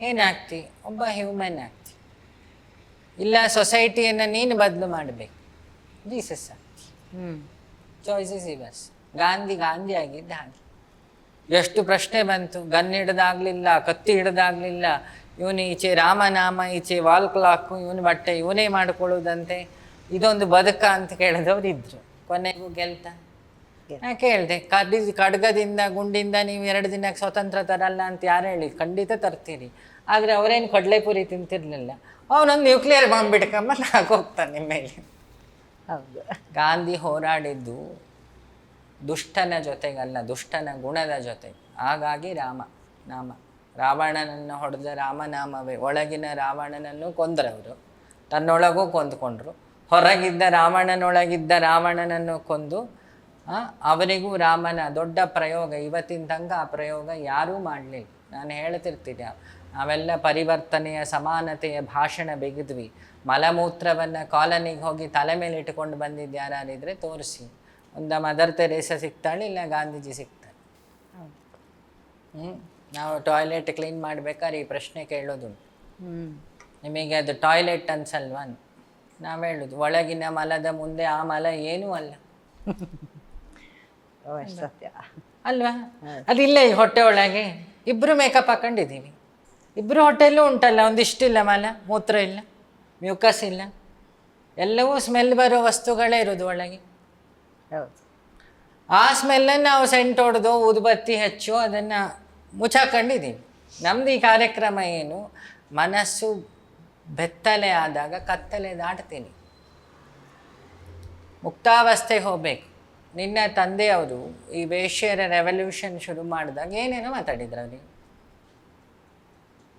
ಏನಾಗ್ತಿ ಒಬ್ಬ ಹ್ಯೂಮನ್ ಆಗ್ತಿ. ಇಲ್ಲ ಸೊಸೈಟಿಯನ್ನು ನೀನು ಬದಲು ಮಾಡಬೇಕು. ಜೀಸಸ್ ಆಗ್ತಿ. ಹ್ಞೂ ಚಾಯ್ಸಸ್ ಇವರ್ಸ್ ಗಾಂಧಿ ಗಾಂಧಿ ಆಗಿದ್ದ ಹಾಗೆ. ಎಷ್ಟು ಪ್ರಶ್ನೆ ಬಂತು? ಗನ್ ಹಿಡ್ದಾಗ್ಲಿಲ್ಲ ಕತ್ತಿ ಹಿಡ್ದಾಗ್ಲಿಲ್ಲ ಇವನು ಈಚೆ ರಾಮನಾಮ ಈಚೆ ವಾಲ್ ಕ್ಲಾಕು ಇವನು ಬಟ್ಟೆ ಇವನೇ ಮಾಡಿಕೊಳ್ಳುವುದಂತೆ ಇದೊಂದು ಬದುಕ ಅಂತ ಕೇಳಿದವ್ರು ಇದ್ರು ಕೊನೆಗೂ ಗೆಲ್ತ. ನಾ ಕೇಳಿದೆ ಕಡಿ ಖಡ್ಗದಿಂದ ಗುಂಡಿಂದ ನೀವು ಎರಡು ದಿನಕ್ಕೆ ಸ್ವತಂತ್ರ ತರಲ್ಲ ಅಂತ ಯಾರು ಹೇಳಿ ಖಂಡಿತ ತರ್ತೀರಿ. ಆದರೆ ಅವರೇನು ಕಡಲೆಪುರಿ ತಿಂತಿರ್ಲಿಲ್ಲ. ಅವನೊಂದು ನ್ಯೂಕ್ಲಿಯರ್ ಬಾಂಬ್ ಬಿಡ್ಕಮ್ಮ ನಾಲ್ಕು ಹೋಗ್ತಾನೆ ನಿಮ್ಮ ಮೇಲೆ. ಹೌದು. ಗಾಂಧಿ ಹೋರಾಡಿದ್ದು ದುಷ್ಟನ ಜೊತೆಗಲ್ಲ ದುಷ್ಟನ ಗುಣದ ಜೊತೆ ಹಾಗಾಗಿ ರಾಮ ನಾಮ. ರಾವಣನನ್ನು ಹೊಡೆದ ರಾಮನಾಮವೇ. ಒಳಗಿನ ರಾವಣನನ್ನು ಕೊಂದರವರು. ತನ್ನೊಳಗೂ ಕೊಂದುಕೊಂಡ್ರು. ಹೊರಗಿದ್ದ ರಾವಣನೊಳಗಿದ್ದ ರಾವಣನನ್ನು ಕೊಂದು ಅವರಿಗೂ ರಾಮನ ದೊಡ್ಡ ಪ್ರಯೋಗ, ಇವತ್ತಿನ ತನಕ ಆ ಪ್ರಯೋಗ ಯಾರೂ ಮಾಡಲಿಲ್ಲ. ನಾನು ಹೇಳ್ತಿರ್ತೀನಿ, ನಾವೆಲ್ಲ ಪರಿವರ್ತನೆಯ ಸಮಾನತೆಯ ಭಾಷಣ ಬಿಗಿದ್ವಿ. ಮಲಮೂತ್ರವನ್ನು ಕಾಲನಿಗೆ ಹೋಗಿ ತಲೆ ಮೇಲೆ ಇಟ್ಕೊಂಡು ಬಂದಿದ್ದು ಯಾರಾರಿದ್ರೆ ತೋರಿಸಿ. ಒಂದು ಮದರ್ ತೆರೇಸ ಸಿಗ್ತಾಳೆ, ಇಲ್ಲ ಗಾಂಧೀಜಿ ಸಿಗ್ತಾಳೆ. ಹ್ಞೂ ನಾವು ಟಾಯ್ಲೆಟ್ ಕ್ಲೀನ್ ಮಾಡ್ಬೇಕಾದ್ರೆ ಈ ಪ್ರಶ್ನೆ ಕೇಳೋದು ಹ್ಞೂ ನಿಮಗೆ ಅದು ಟಾಯ್ಲೆಟ್ ಅನ್ಸಲ್ವಾ ನಾವು ಹೇಳೋದು ಒಳಗಿನ ಮಲದ ಮುಂದೆ ಆ ಮಲ ಏನೂ ಅಲ್ಲ. ಸತ್ಯ. ಅಲ್ವಾ? ಅದಿಲ್ಲ ಈ ಹೊಟ್ಟೆ ಒಳಗೆ. ಇಬ್ರು ಮೇಕಪ್ ಹಾಕೊಂಡಿದ್ದೀವಿ. ಇಬ್ರು ಹೊಟ್ಟೆಲ್ಲೂ ಉಂಟಲ್ಲ ಒಂದಿಷ್ಟಿಲ್ಲ ಮಲ ಮೂತ್ರ ಇಲ್ಲ ಮ್ಯೂಕಸ್ ಇಲ್ಲ. ಎಲ್ಲವೂ ಸ್ಮೆಲ್ ಬರೋ ವಸ್ತುಗಳೇ ಇರೋದು ಒಳಗೆ. ಹೌದು. ಆ ಸ್ಮೆಲ್ಲನ್ನು ನಾವು ಸೆಂಟ್ ಹೊಡೆದು ಊದುಬತ್ತಿ ಹೆಚ್ಚು ಅದನ್ನು ಮುಚ್ಚಾಕೊಂಡಿದ್ದೀವಿ ನಮ್ದು ಈ ಕಾರ್ಯಕ್ರಮ ಏನು? ಮನಸ್ಸು ಬೆತ್ತಲೆ ಆದಾಗ ಕತ್ತಲೆ ದಾಟ್ತೀನಿ. ಮುಕ್ತಾವಸ್ಥೆ ಹೋಗ್ಬೇಕು. ನಿನ್ನ ತಂದೆಯವರು ಈ ವೇಷ್ಯರ ರೆವಲ್ಯೂಷನ್ ಶುರು ಮಾಡಿದಾಗ ಏನೇನೋ ಮಾತಾಡಿದ್ರು ಅವ್ರಿಗೆ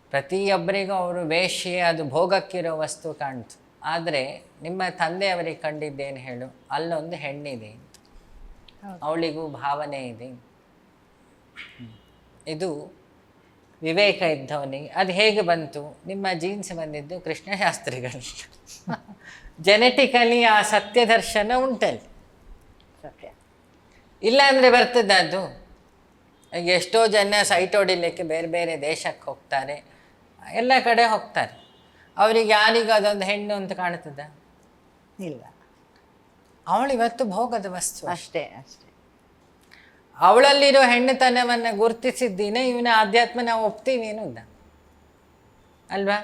ಪ್ರತಿಯೊಬ್ಬರಿಗೂ ಅವರು ವೇಷ್ಯ ಅದು ಭೋಗಕ್ಕಿರೋ ವಸ್ತು ಕಾಣ್ತು. ಆದರೆ ನಿಮ್ಮ ತಂದೆಯವರಿಗೆ ಕಂಡಿದ್ದೇನು ಹೇಳು? ಅಲ್ಲೊಂದು ಹೆಣ್ಣಿದೆ. ಅವಳಿಗೂ ಭಾವನೆ ಇದೆ. ಇದು ವಿವೇಕ ಇದ್ದವನಿಗೆ ಅದು ಹೇಗೆ ಬಂತು? ನಿಮ್ಮ ಜೀನ್ಸ್ ಬಂದಿದ್ದು ಕೃಷ್ಣಶಾಸ್ತ್ರಿಗಳು. ಜೆನೆಟಿಕಲಿ ಆ ಸತ್ಯ ದರ್ಶನ ಉಂಟಲ್ಲಿ. ಸತ್ಯ. ಇಲ್ಲ ಅಂದರೆ ಬರ್ತದೆ ಅದು. ಎಷ್ಟೋ ಜನ ಸೈಟ್ ಹೊಡಿಲಿಕ್ಕೆ ಬೇರೆ ಬೇರೆ ದೇಶಕ್ಕೆ ಹೋಗ್ತಾರೆ. ಎಲ್ಲ ಕಡೆ ಹೋಗ್ತಾರೆ. ಅವರಿಗೆ ಯಾರಿಗೂ ಅದೊಂದು ಹೆಣ್ಣು ಅಂತ ಕಾಣ್ತದ? ಇಲ್ಲ. ಅವಳು ಇವತ್ತು ಭೋಗದ ವಸ್ತು. ಅಷ್ಟೇ ಅಷ್ಟೇ. ಅವಳಲ್ಲಿರೋ ಹೆಣ್ಣುತನವನ್ನು ಗುರುತಿಸಿದ್ದೀನೇ, ಇವನ ಆಧ್ಯಾತ್ಮ ನಾವು ಒಪ್ತೀವಿ ಅನ್ನೋದ ಅಲ್ವಾ?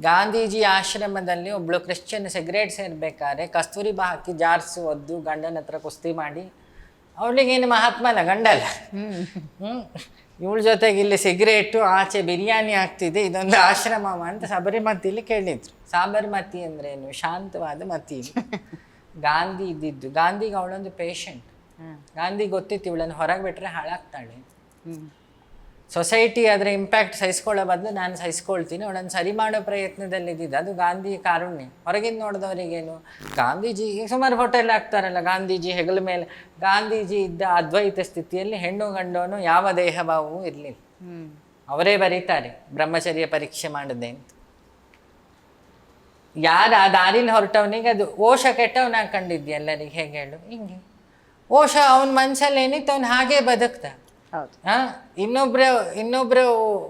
ಗಾಂಧೀಜಿ ಆಶ್ರಮದಲ್ಲಿ ಒಬ್ಬಳು ಕ್ರಿಶ್ಚಿಯನ್ ಸಿಗರೇಟ್ ಸೇರ್ಬೇಕಾದ್ರೆ ಕಸ್ತೂರಿಬಾ ಹಾಕಿ ಜಾರ್ಸು, ಒದ್ದು, ಗಂಡನ ಹತ್ರ ಕುಸ್ತಿ ಮಾಡಿ ಅವಳಿಗೇನು ಮಹಾತ್ಮನ ಗಂಡಲ್ಲ. ಹ್ಞೂ ಇವಳ ಜೊತೆಗೆ ಇಲ್ಲಿ ಸಿಗರೇಟು, ಆಚೆ ಬಿರಿಯಾನಿ ಆಗ್ತಿದೆ, ಇದೊಂದು ಆಶ್ರಮ ಅಂತ ಸಬರಿಮತಿಲಿ ಕೇಳಿದ್ರು. ಸಾಬರಿಮತಿ ಅಂದ್ರೇನು? ಶಾಂತವಾದ ಮತಿ. ಗಾಂಧಿ ಇದ್ದಿದ್ದು. ಗಾಂಧಿಗೆ ಅವಳೊಂದು ಪೇಷಂಟ್ ಗಾಂಧಿ ಗೊತ್ತಿತ್ತು ಇವಳನ್ನು ಹೊರಗೆ ಬಿಟ್ಟರೆ ಹಾಳಾಗ್ತಾಳೆ. ಸೊಸೈಟಿ ಅದರ ಇಂಪ್ಯಾಕ್ಟ್ ಸಹಿಸ್ಕೊಳ್ಳೋ ಬದಲು ನಾನು ಸಹಿಸ್ಕೊಳ್ತೀನಿ ಅವಳನ್ನು ಸರಿ ಮಾಡೋ ಪ್ರಯತ್ನದಲ್ಲಿ ಇದ್ದಿದ್ದು ಅದು ಗಾಂಧಿ ಕಾರುಣ್ಯ. ಹೊರಗಿಂದ ನೋಡಿದವರಿಗೇನು ಗಾಂಧೀಜಿ ಸುಮಾರು ಹೋಟೆಲ್ ಹಾಕ್ತಾರಲ್ಲ ಗಾಂಧೀಜಿ ಹೆಗಲ ಮೇಲೆ ಗಾಂಧೀಜಿ ಇದ್ದ ಅದ್ವೈತ ಸ್ಥಿತಿಯಲ್ಲಿ ಹೆಣ್ಣು ಗಂಡೋನು ಯಾವ ದೇಹಭಾವವೂ ಇರಲಿಲ್ಲ. ಅವರೇ ಬರೀತಾರೆ ಬ್ರಹ್ಮಚರ್ಯ ಪರೀಕ್ಷೆ ಮಾಡಿದೆ ಅಂತ. ಯಾರು ಆ ದಾರಿಲಿ ಹೊರಟವನಿಗೆ ಅದು ಓಶ ಕೆಟ್ಟವನ ಕಂಡಿದ್ದೆ ಎಲ್ಲರಿಗೆ? ಹೇಗೆ ಹೇಳು? ಹಿಂಗೆ. ಓಷ ಅವನ ಮನಸ್ಸಲ್ಲಿ ಏನಿತ್ತು ಅವ್ನು ಹಾಗೆ ಬದುಕ್ತ. ಹಾ ಇನ್ನೊಬ್ರ ಇನ್ನೊಬ್ರ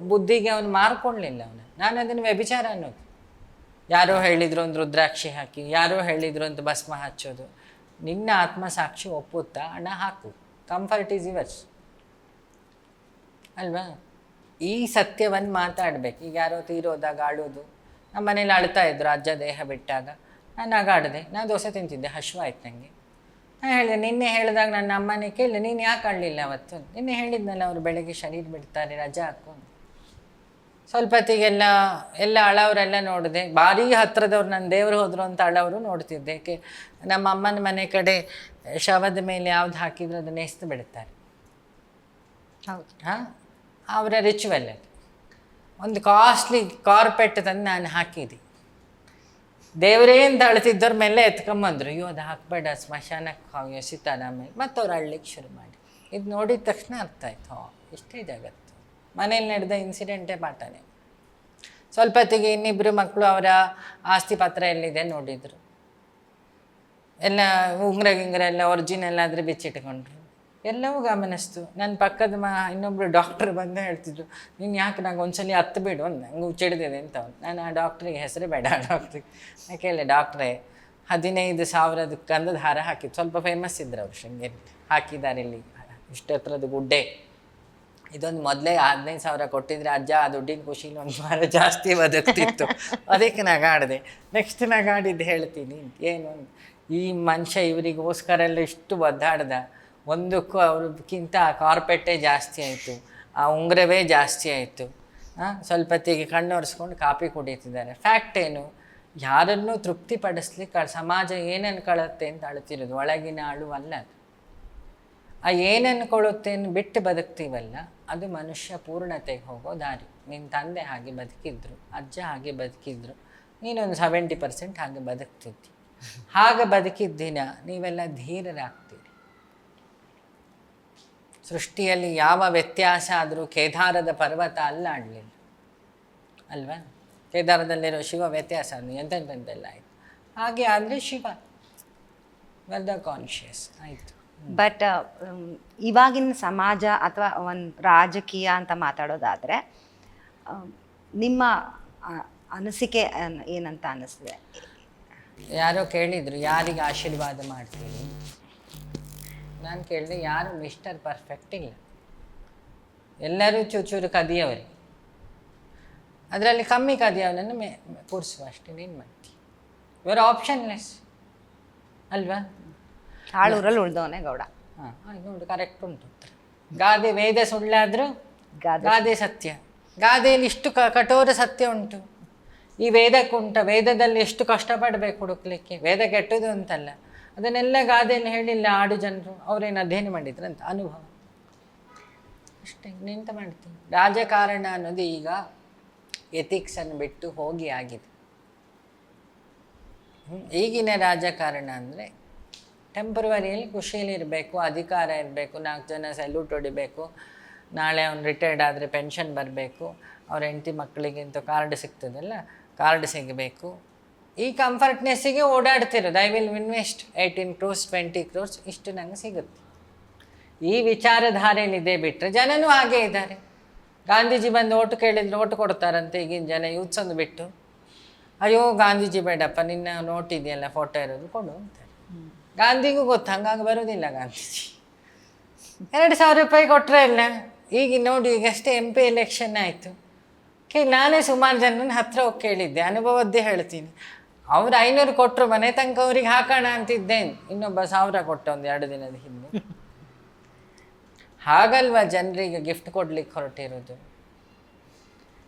ಬುದ್ಧಿಗೆ ಅವನು ಮಾರ್ಕೊಳ್ಲಿಲ್ಲ ಅವನು. ನಾನು ಅದನ್ನು ವ್ಯಭಿಚಾರ ಅನ್ನೋದು. ಯಾರೋ ಹೇಳಿದ್ರು ಒಂದು ರುದ್ರಾಕ್ಷಿ ಹಾಕಿ ಯಾರೋ ಹೇಳಿದ್ರು ಅಂತ ಭಸ್ಮ ಹಚ್ಚೋದು. ನಿನ್ನ ಆತ್ಮಸಾಕ್ಷಿ ಒಪ್ಪುತ್ತಾ? ಹಣ ಹಾಕು. ಕಂಫರ್ಟ್ ಈಸ್ ಯುವರ್ಸ್ ಅಲ್ವಾ? ಈ ಸತ್ಯವನ್ನು ಮಾತಾಡ್ಬೇಕು. ಈಗ ಯಾರೋ ತೀರೋದಾಗ ಆಡೋದು. ನಮ್ಮ ಮನೇಲಿ ಅಳ್ತಾ ಇದ್ರು ಅಜ್ಜ ದೇಹ ಬಿಟ್ಟಾಗ. ನಾನು ಆಗ ಆಡಿದೆ ನಾನು ದೋಸೆ ತಿಂತಿದ್ದೆ ಹಶುವಾಯ್ತು ನನಗೆ ನಾನು ಹೇಳಿದೆ ನಿನ್ನೆ ಹೇಳಿದಾಗ ನನ್ನ ಅಮ್ಮನೇ ಕೇಳಿ ನೀನು ಯಾಕೆ ಆಡಲಿಲ್ಲ ಅವತ್ತು? ನಿನ್ನೆ ಹೇಳಿದ್ನಲ್ಲ ಅವರು ಬೆಳಗ್ಗೆ ಶರೀರ ಬಿಡ್ತಾರೆ ರಜಾ ಹಾಕು ಸ್ವಲ್ಪ ಹೊತ್ತಿಗೆಲ್ಲ ಎಲ್ಲ ಅಳವರೆಲ್ಲ ನೋಡಿದೆ. ಭಾರಿ ಹತ್ರದವ್ರು ನನ್ನ ದೇವರು ಹೋದರು ಅಂತ ಅಳವರು ನೋಡ್ತಿದ್ದೆ ಏಕೆ ನಮ್ಮ ಅಮ್ಮನ ಮನೆ ಕಡೆ ಶವದ ಮೇಲೆ ಯಾವ್ದು ಹಾಕಿದ್ರು ಅದನ್ನ ಎಸ್ದು ಬಿಡ್ತಾರೆ. ಹೌದು. ಹಾಂ? ಅವರ ರಿಚುವಲ್ ಅದು. ಒಂದು ಕಾಸ್ಟ್ಲಿ ಕಾರ್ಪೆಟ್ ತಂದು ನಾನು ಹಾಕಿದೆ ದೇವರೇ ಅಂತ ಅಳ್ತಿದ್ದವ್ರ ಮೇಲೆ ಎತ್ಕೊಂಬಂದ್ರು. ಅಯ್ಯೋ, ಅದು ಹಾಕ್ಬೇಡ ಸ್ಮಶಾನಕ್ಕೆ ಎಸಿತಾರ ಮೇಲೆ ಮತ್ತು ಅವ್ರು ಅಳ್ಲಿಕ್ಕೆ ಶುರು ಮಾಡಿ. ಇದು ನೋಡಿದ ತಕ್ಷಣ ಅರ್ಥ ಆಯ್ತು. ಹೋ ಇಷ್ಟೇ ಇದಾಗತ್ತೆ ಮನೇಲಿ ನಡೆದ ಇನ್ಸಿಡೆಂಟೇ ಪಾಠನೇ ಸ್ವಲ್ಪ ಹೊತ್ತಿಗೆ ಇನ್ನಿಬ್ಬರು ಮಕ್ಕಳು ಅವರ ಆಸ್ತಿ ಪತ್ರ ಎಲ್ಲಿದೆ ನೋಡಿದರು. ಎಲ್ಲ ಉಂಗ್ರ ಗಿಂಗ್ರ ಎಲ್ಲ ಒರಿಜಿನಲ್ ಆದರೆ ಬಿಚ್ಚಿಟ್ಕೊಂಡ್ರು. ಎಲ್ಲವೂ ಗಮನಿಸ್ತು. ನನ್ನ ಪಕ್ಕದ ಮ ಇನ್ನೊಬ್ಬರು ಡಾಕ್ಟ್ರ್ ಬಂದು ಹೇಳ್ತಿದ್ರು, ನೀನು ಯಾಕೆ ನಂಗೆ ಒಂದ್ಸಲಿ ಹತ್ತು ಬಿಡು ಒಂದು ನಂಗೆ ಚಿಡಿದಿದೆ ಅಂತ ನಾನು ಆ ಡಾಕ್ಟ್ರಿಗೆ ಹೆಸರು ಬೇಡ, ಆ ಡಾಕ್ಟ್ರಿಗೆ ನಾನು ಕೇಳಿ ಡಾಕ್ಟ್ರೇ, ಹದಿನೈದು ಸಾವಿರದ ಕಂದದ ಹಾರ ಹಾಕಿದ್ದು ಸ್ವಲ್ಪ ಫೇಮಸ್ ಇದ್ರು ಅವ್ರು ಶೃಂಗೇರಿ. ಹಾಕಿದ್ದಾರೆ ಇಲ್ಲಿ, ಇಷ್ಟತ್ರದ ಗುಡ್ಡೆ. ಇದೊಂದು ಮೊದಲೇ ಹದಿನೈದು ಸಾವಿರ ಕೊಟ್ಟಿದ್ರೆ ಅಜ್ಜ ಆ ದುಡ್ಡಿನ ಖುಷಿಲಿ ಒಂದು ವಾರ ಜಾಸ್ತಿ ಬದುಕ್ತಿತ್ತು. ಅದಕ್ಕೆ ನಗಾಡಿದೆ ನೆಕ್ಸ್ಟ್ ನಗಾಡಿದ್ದು ಹೇಳ್ತೀನಿ. ಏನು? ಈ ಮನುಷ್ಯ ಇವರಿಗೋಸ್ಕರ ಎಲ್ಲ ಇಷ್ಟು ಒದ್ದಾಡ್ದ. ಒಂದಕ್ಕೂ ಅವ್ರಿಗಿಂತ ಕಾರ್ಪೆಟ್ಟೇ ಜಾಸ್ತಿ ಆಯಿತು. ಆ ಉಂಗುರವೇ ಜಾಸ್ತಿ ಆಯಿತು. ಸ್ವಲ್ಪ ಹೊತ್ತಿಗೆ ಕಣ್ಣು ಒರೆಸ್ಕೊಂಡು ಕಾಪಿ ಕುಡಿತಿದ್ದಾರೆ. ಫ್ಯಾಕ್ಟ್ ಏನು? ಯಾರನ್ನೂ ತೃಪ್ತಿಪಡಿಸ್ಲಿಕ್ಕೆ ಸಮಾಜ ಏನನ್ನು ಅನ್ಕೊಳ್ಳುತ್ತೆ ಅಂತ ಅಳ್ತಿರೋದು. ಒಳಗಿನ ಅಳು ಅಲ್ಲ ಅದು. ಆ ಏನು ಕೊಳುತ್ತೆ ಬಿಟ್ಟು ಬದುಕ್ತೀವಲ್ಲ, ಅದು ಮನುಷ್ಯ ಪೂರ್ಣತೆಗೆ ಹೋಗೋ ದಾರಿ. ನಿನ್ನ ತಂದೆ ಹಾಗೆ ಬದುಕಿದ್ರು, ಅಜ್ಜ ಹಾಗೆ ಬದುಕಿದ್ರು, ನೀನೊಂದು ಸೆವೆಂಟಿ ಪರ್ಸೆಂಟ್ ಹಾಗೆ ಬದುಕ್ತಿದ್ದಿ. ಹಾಗೆ ಬದುಕಿದ್ದಿನ ನೀವೆಲ್ಲ ಧೀರರಾಗ್ತೀರಿ. ಸೃಷ್ಟಿಯಲ್ಲಿ ಯಾವ ವ್ಯತ್ಯಾಸ ಆದರೂ ಕೇದಾರದ ಪರ್ವತ ಅಲ್ಲ ಆಡಲಿಲ್ಲ ಅಲ್ವಾ? ಕೇದಾರದಲ್ಲಿರೋ ಶಿವ ವ್ಯತ್ಯಾಸ ಅದು. ಎಂತೆಂತೆಲ್ಲ ಆಯಿತು. ಹಾಗೆ ಆದರೆ ಶಿವ ವೆಲ್ ದ ಕಾನ್ಷಿಯಸ್ ಆಯಿತು ಬಟ್ ಇವಾಗಿನ ಸಮಾಜ ಅಥವಾ ಒಂದು ರಾಜಕೀಯ ಅಂತ ಮಾತಾಡೋದಾದರೆ ನಿಮ್ಮ ಅನಿಸಿಕೆ ಏನಂತ ಅನ್ನಿಸ್ತದೆ ಯಾರೋ ಕೇಳಿದರು ಯಾರಿಗೆ ಆಶೀರ್ವಾದ ಮಾಡ್ತೀರಿ? ನಾನು ಕೇಳಿದೆ ಯಾರು ಮಿಸ್ಟರ್ ಪರ್ಫೆಕ್ಟ್ ಇಲ್ಲ. ಎಲ್ಲರೂ ಚೂಚೂರು ಕದಿಯವರು. ಅದರಲ್ಲಿ ಕಮ್ಮಿ ಕದಿಯವನನ್ನು ಮೇ ಕೂರಿಸುವ ಅಷ್ಟೇ ನೀನು ಮಾಡ್ತೀವಿ ಇವರು ಆಪ್ಷನ್ಲೆಸ್ ಅಲ್ವಾ? ಹಾಳೂರಲ್ಲಿ ಉಳಿದವನೇ ಗೌಡ. ಹಾಂ ನೋಡಿ ಕರೆಕ್ಟ್ ಉಂಟು ಉತ್ತರ. ಗಾದೆ ವೇದ ಸುಳ್ಳಾದರೂ ಗಾದೆ ಗಾದೆ ಸತ್ಯ. ಗಾದೆಯಲ್ಲಿ ಇಷ್ಟು ಕ ಕಠೋರ ಸತ್ಯ ಉಂಟು. ಈ ವೇದಕ್ಕುಂಟ ವೇದದಲ್ಲಿ ಎಷ್ಟು ಕಷ್ಟಪಡಬೇಕು ಹುಡುಕ್ಲಿಕ್ಕೆ? ವೇದ ಕೆಟ್ಟದು ಅಂತಲ್ಲ. ಅದನ್ನೆಲ್ಲ ಗಾದೆಯನ್ನು ಹೇಳಿಲ್ಲ ಆಡು ಜನರು. ಅವರೇನು ಅಧ್ಯಯನ ಮಾಡಿದ್ರಂತ? ಅನುಭವ. ಅಷ್ಟೇ, ಇನ್ನೆಂತ ಮಾಡ್ತೀನಿ? ರಾಜಕಾರಣ ಅನ್ನೋದು ಈಗ ಎಥಿಕ್ಸನ್ನು ಬಿಟ್ಟು ಹೋಗಿ ಆಗಿದೆ. ಈಗಿನ ರಾಜಕಾರಣ ಅಂದರೆ ಟೆಂಪ್ರವರಿಯಲ್ಲಿ ಖುಷಿಯಲ್ಲಿ ಇರಬೇಕು, ಅಧಿಕಾರ ಇರಬೇಕು, ನಾಲ್ಕು ಜನ ಸೆಲ್ಯೂಟ್ ಹೊಡಿಬೇಕು, ನಾಳೆ ಅವ್ನು ರಿಟೈರ್ಡ್ ಆದರೆ ಪೆನ್ಷನ್ ಬರಬೇಕು, ಅವ್ರ ಹೆಂಡತಿ ಮಕ್ಕಳಿಗಿಂತ ಕಾರ್ಡ್ ಸಿಗ್ತದಲ್ಲ ಕಾರ್ಡ್ ಸಿಗಬೇಕು. ಈ ಕಂಫರ್ಟ್ನೆಸ್ಸಿಗೆ ಓಡಾಡ್ತಿರೋದು. I will invest eighteen crores twenty crores ಇಷ್ಟು ನಂಗೆ ಸಿಗುತ್ತೆ. ಈ ವಿಚಾರಧಾರೆಯಲ್ಲಿದೆ ಬಿಟ್ಟರೆ ಜನನೂ ಹಾಗೇ ಇದ್ದಾರೆ. ಗಾಂಧೀಜಿ ಬಂದು ಓಟು ಕೇಳಿದ್ರೆ ಓಟು ಕೊಡ್ತಾರಂತೆ, ಈಗಿನ ಜನ ಯೂತ್ಸ್ ಒಂದು ಬಿಟ್ಟು. ಅಯ್ಯೋ, ಗಾಂಧೀಜಿ ಬೇಡಪ್ಪ, ನಿನ್ನ ನೋಟ್ ಇದೆಯಲ್ಲ ಫೋಟೋ ಇರೋದು ಕೊಡು ಅಂತಾರೆ ಗಾಂಧಿಗೂ ಗೊತ್ತು, ಹಂಗಾಗಿ ಬರೋದಿಲ್ಲ ಗಾಂಧೀಜಿ. ಎರಡು ಸಾವಿರ ರೂಪಾಯಿ ಕೊಟ್ಟರೆ ಇಲ್ಲ. ಈಗ ನೋಡಿ ಈಗಷ್ಟೇ ಎಂ ಪಿ ಎಲೆಕ್ಷನ್ ಆಯಿತು. ಕೇ ನಾನೇ ಸುಮಾರು ಜನನ ಹತ್ರ ಹೋಗಿ ಕೇಳಿದ್ದೆ, ಅನುಭವದ್ದೇ ಹೇಳ್ತೀನಿ. ಅವ್ರು ಐನೂರು ಕೊಟ್ಟರು ಮನೆ ತನಕ ಅವ್ರಿಗೆ ಹಾಕೋಣ ಅಂತಿದ್ದೇನೆ. ಇನ್ನೊಬ್ಬ ಸಾವಿರ ಕೊಟ್ಟ ಒಂದು ಎರಡು ದಿನದ ಹಿಂದೆ. ಹಾಗಲ್ವಾ ಜನರಿಗೆ ಗಿಫ್ಟ್ ಕೊಡ್ಲಿಕ್ಕೆ ಹೊರಟಿರೋದು?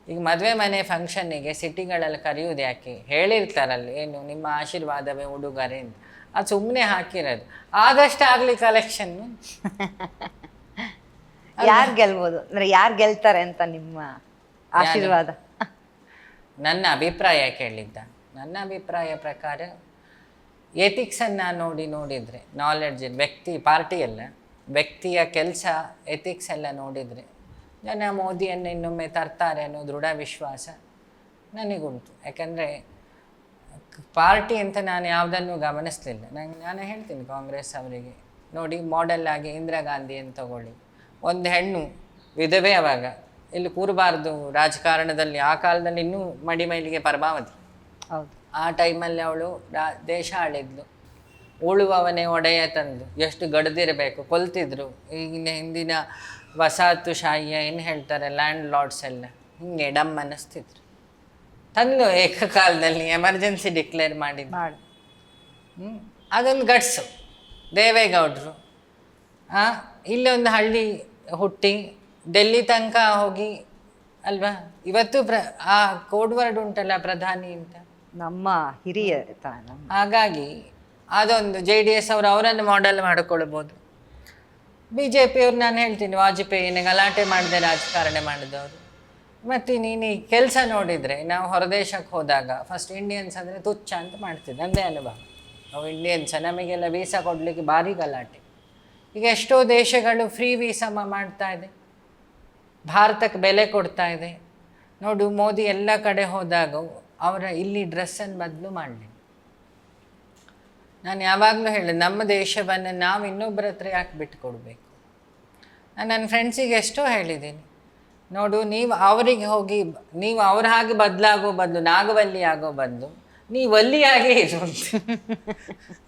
ಈಗ ಮದುವೆ ಮನೆ ಫಂಕ್ಷನ್ನಿಗೆ ಸಿಟಿಗಳಲ್ಲಿ ಕರೆಯೋದು ಯಾಕೆ? ಹೇಳಿರ್ತಾರಲ್ಲಿ ಏನು ನಿಮ್ಮ ಆಶೀರ್ವಾದವೇ ಉಡುಗೊರೆ ಅಂತ. ಅದು ಸುಮ್ಮನೆ ಹಾಕಿರೋದು. ಆದಷ್ಟು ಆಗಲಿ ಕಲೆಕ್ಷನ್ ಯಾರು ಗೆಲ್ಬೋದು? ಅಂದ್ರೆ ಯಾರು ಗೆಲ್ತಾರೆ ಅಂತ ನಿಮ್ಮ ಆಶೀರ್ವಾದ? ನನ್ನ ಅಭಿಪ್ರಾಯ ಕೇಳಿದ್ದ. ನನ್ನ ಅಭಿಪ್ರಾಯ ಪ್ರಕಾರ ಎಥಿಕ್ಸನ್ನು ನೋಡಿ ನೋಡಿದರೆ ನಾಲೆಡ್ಜ್ ವ್ಯಕ್ತಿ ಪಾರ್ಟಿಯಲ್ಲ ವ್ಯಕ್ತಿಯ ಕೆಲಸ ಎಥಿಕ್ಸ್ ಎಲ್ಲ ನೋಡಿದರೆ, ಜನ ಮೋದಿಯನ್ನು ಇನ್ನೊಮ್ಮೆ ತರ್ತಾರೆ ಅನ್ನೋ ದೃಢ ವಿಶ್ವಾಸ ನನಗುಂಟು. ಯಾಕಂದರೆ ಪಾರ್ಟಿ ಅಂತ ನಾನು ಯಾವುದನ್ನು ಗಮನಿಸಲಿಲ್ಲ. ನಂಗೆ, ನಾನು ಹೇಳ್ತೀನಿ ಕಾಂಗ್ರೆಸ್ ಅವರಿಗೆ, ನೋಡಿ ಮಾಡೆಲ್ ಆಗಿ ಇಂದಿರಾ ಗಾಂಧಿಯನ್ನು ತಗೊಳ್ಳಿ. ಒಂದು ಹೆಣ್ಣು ವಿಧವೆ ಅವಾಗ, ಇಲ್ಲಿ ಕೂರಬಾರ್ದು ರಾಜಕಾರಣದಲ್ಲಿ, ಆ ಕಾಲದಲ್ಲಿ ಇನ್ನೂ ಮಡಿಮೈಲಿಗೆ ಪರಮಾವಧಿ. ಆ ಟೈಮಲ್ಲಿ ಅವಳು ರಾ ದೇಶ ಆಳಿದ್ಲು. ಉಳುವವನೇ ಒಡೆಯ ತಂದು. ಎಷ್ಟು ಗಡ್ದಿರಬೇಕು ಕೊಲ್ತಿದ್ರು. ಈಗಿನ ಹಿಂದಿನ ವಸಾಹತುಶಾಹಿಯ ಏನು ಹೇಳ್ತಾರೆ ಲ್ಯಾಂಡ್ ಲಾರ್ಡ್ಸ್ ಎಲ್ಲ. ಹಿಂಗೆ ಡಮ್ ಅನ್ನಿಸ್ತಿದ್ರು ತಂದು ಏಕಕಾಲದಲ್ಲಿ ಎಮರ್ಜೆನ್ಸಿ ಡಿಕ್ಲೇರ್ ಮಾಡಿ. ಹ್ಞೂ. ಅದೊಂದು ಗಟ್ಸು. ದೇವೇಗೌಡರು ಆ, ಇಲ್ಲೊಂದು ಹಳ್ಳಿ ಹುಟ್ಟಿ ಡೆಲ್ಲಿ ತನಕ ಹೋಗಿ ಅಲ್ವಾ? ಇವತ್ತು ಪ್ರ ಆ ಕೋಡ್ ವರ್ಡ್ ಉಂಟಲ್ಲ ಪ್ರಧಾನಿ ಅಂತ? ನಮ್ಮ ಹಿರಿಯ ಹಾಗಾಗಿ ಅದೊಂದು ಜೆ ಡಿ ಎಸ್ ಅವರು ಅವರನ್ನು ಮಾಡೆಲ್ ಮಾಡಿಕೊಳ್ಬೋದು ಬಿ ಜೆ ಪಿಯವ್ರು ನಾನು ಹೇಳ್ತೀನಿ ವಾಜಪೇಯಿನ ಗಲಾಟೆ ಮಾಡಿದೆ ರಾಜಕಾರಣ ಮಾಡಿದವರು. ಮತ್ತು ನೀನು ಈ ಕೆಲಸ ನೋಡಿದರೆ ನಾವು ಹೊರದೇಶಕ್ಕೆ ಹೋದಾಗ ಫಸ್ಟ್ ಇಂಡಿಯನ್ಸ್ ಅಂದರೆ ತುಚ್ಛ ಅಂತ ಮಾಡ್ತಿದ್ದೆ ಅಂದೇ ಅನುಭವ. ನಾವು ಇಂಡಿಯನ್ಸ್ ನಮಗೆಲ್ಲ ವೀಸಾ ಕೊಡಲಿಕ್ಕೆ ಭಾರಿ ಗಲಾಟೆ. ಈಗ ಎಷ್ಟೋ ದೇಶಗಳು ಫ್ರೀ ವೀಸಾ ಮಾಡ್ತಾ ಇದೆ. ಭಾರತಕ್ಕೆ ಬೆಲೆ ಕೊಡ್ತಾ ಇದೆ. ನೋಡು ಮೋದಿ ಎಲ್ಲ ಕಡೆ ಹೋದಾಗ ಅವರ ಇಲ್ಲಿ ಡ್ರೆಸ್ಸನ್ನು ಬದಲು ಮಾಡಲಿ ನಾನು ಯಾವಾಗಲೂ ಹೇಳಿ ನಮ್ಮ ದೇಶವನ್ನು ನಾವು ಇನ್ನೊಬ್ಬರ ಹತ್ರ ಯಾಕೆ ಬಿಟ್ಟು ಕೊಡಬೇಕು ನಾನು ನನ್ನ ಫ್ರೆಂಡ್ಸಿಗೆ ಎಷ್ಟೋ ಹೇಳಿದ್ದೀನಿ. ನೋಡು, ನೀವು ಅವರಿಗೆ ಹೋಗಿ, ನೀವು ಅವ್ರ ಹಾಗೆ ಬದಲಾಗೋ ಬದಲು, ನಾಗವಲ್ಲಿ ಆಗೋ ಬದಲು, ನೀವು ಒಲ್ಲಿಯಾಗೇ ಇರು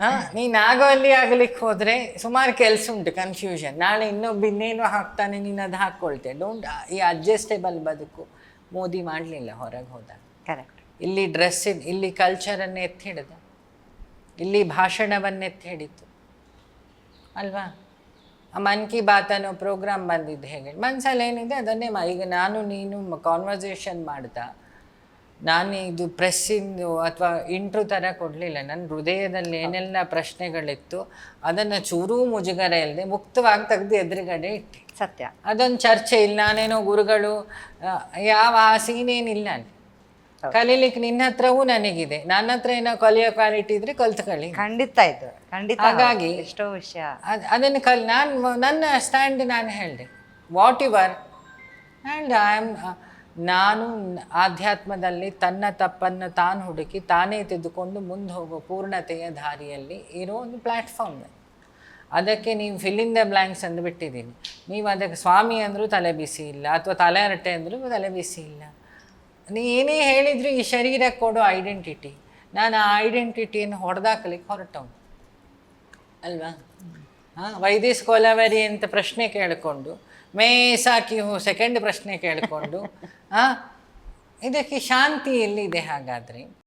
ಹಾಂ ನೀ ನಾಗವಲ್ಲಿ ಆಗಲಿಕ್ಕೆ ಹೋದರೆ ಸುಮಾರು ಕೆಲಸ ಉಂಟು ಕನ್ಫ್ಯೂಷನ್ ನಾಳೆ ಇನ್ನೊಬ್ಬ ಇನ್ನೇನು ಹಾಕ್ತಾನೆ, ನೀನು ಅದು ಹಾಕ್ಕೊಳ್ತೆ. ಡೋಂಟ್ ಈ ಅಡ್ಜಸ್ಟೇಬಲ್ ಬದುಕು ಮೋದಿ ಮಾಡಲಿಲ್ಲ ಹೊರಗೆ ಹೋದಾಗ. ಕರೆಕ್ಟ್ ಇಲ್ಲಿ ಡ್ರೆಸ್ ಇಲ್ಲಿ ಕಲ್ಚರನ್ನು ಎತ್ತಿ ಹಿಡಿದ ಇಲ್ಲಿ ಭಾಷಣವನ್ನು ಎತ್ತಿ ಹಿಡಿತು ಅಲ್ವಾ? ಆ ಮನ್ ಕಿ ಬಾತ್ ಅನ್ನೋ ಪ್ರೋಗ್ರಾಮ್ ಬಂದಿದ್ದು ಹೇಗೆ? ಮನ್ಸಲ್ಲಿ ಏನಿದೆ ಅದನ್ನೇ ಮಾ ಈಗ ನಾನು ನೀನು ಕಾನ್ವರ್ಸೇಷನ್ ಮಾಡ್ತಾ ನಾನು ಇದು ಪ್ರೆಸ್ಸಿಂದು ಅಥವಾ ಇಂಟ್ರು ಥರ ಕೊಡಲಿಲ್ಲ. ನನ್ನ ಹೃದಯದಲ್ಲಿ ಏನೆಲ್ಲ ಪ್ರಶ್ನೆಗಳಿತ್ತು ಅದನ್ನು ಚೂರೂ ಮುಜುಗರ ಇಲ್ಲದೆ ಮುಕ್ತವಾಗಿ ತೆಗೆದು ಎದುರುಗಡೆ ಇಟ್ಟೆ. ಸತ್ಯ. ಅದೊಂದು ಚರ್ಚೆ ಇಲ್ಲ. ನಾನೇನೋ ಗುರುಗಳು ಯಾವ ಆ ಸೀನೇನಿಲ್ಲ ಅಲ್ಲಿ. ಕಲೀಲಿಕ್ಕೆ ನಿನ್ನ ಹತ್ರವೂ ನನಗಿದೆ. ನನ್ನ ಹತ್ರ ಏನೋ ಕಲಿಯೋ ಕ್ವಾಲಿಟಿ ಇದ್ರೆ ಕಲ್ತ್ಕೊಳ್ಳಿ. ಖಂಡಿತ ಆಯ್ತು. ಖಂಡಿತ ಹಾಗಾಗಿ-. ಎಷ್ಟೋ ವಿಷಯ. ಅದ್ ಅದನ್ನು ಕಲ್ ನಾನು ನನ್ನ ಸ್ಟ್ಯಾಂಡ್ ನಾನು ಹೇಳಿದೆ. What your and I am ನಾನು ಆಧ್ಯಾತ್ಮದಲ್ಲಿ ತನ್ನ ತಪ್ಪನ್ನು ತಾನು ಹುಡುಕಿ ತಾನೇ ತಿದ್ದುಕೊಂಡು ಮುಂದೆ ಹೋಗೋ ಪೂರ್ಣತೆಯ ದಾರಿಯಲ್ಲಿ ಇರೋ ಒಂದು ಪ್ಲ್ಯಾಟ್ಫಾರ್ಮ್ ಅದಕ್ಕೆ ನೀವು ಫಿಲ್ಲಿಂಗ್ ದ ಬ್ಲ್ಯಾಂಕ್ಸ್ ಅಂದು ಬಿಟ್ಟಿದ್ದೀನಿ ನೀವು ಅದಕ್ಕೆ ಸ್ವಾಮಿ ಅಂದರೂ ತಲೆ ಬಿಸಿ ಇಲ್ಲ ಅಥವಾ ತಲೆ ಹರಟೆ ಅಂದರೂ ತಲೆ ಬಿಸಿ ಇಲ್ಲ. ನೀ ಏನೇ ಹೇಳಿದ್ರು ಈ ಶರೀರ ಕೊಡೋ ಐಡೆಂಟಿಟಿ ನಾನು ಆ ಐಡೆಂಟಿಟಿಯನ್ನು ಹೊಡೆದಾಕಲಿಕ್ಕೆ ಹೊರಟವನು. ಅಲ್ವಾ? ಹಾಂ, ವೈದಿಸ್ ಕೋಲಾವರಿ ಅಂತ ಪ್ರಶ್ನೆ ಕೇಳಿಕೊಂಡು ಮೇಸಾಕಿ ಸೆಕೆಂಡ್ ಪ್ರಶ್ನೆ ಕೇಳಿಕೊಂಡು, ಹಾಂ, ಇದಕ್ಕೆ ಶಾಂತಿ ಎಲ್ಲಿದೆ ಹಾಗಾದರೆ.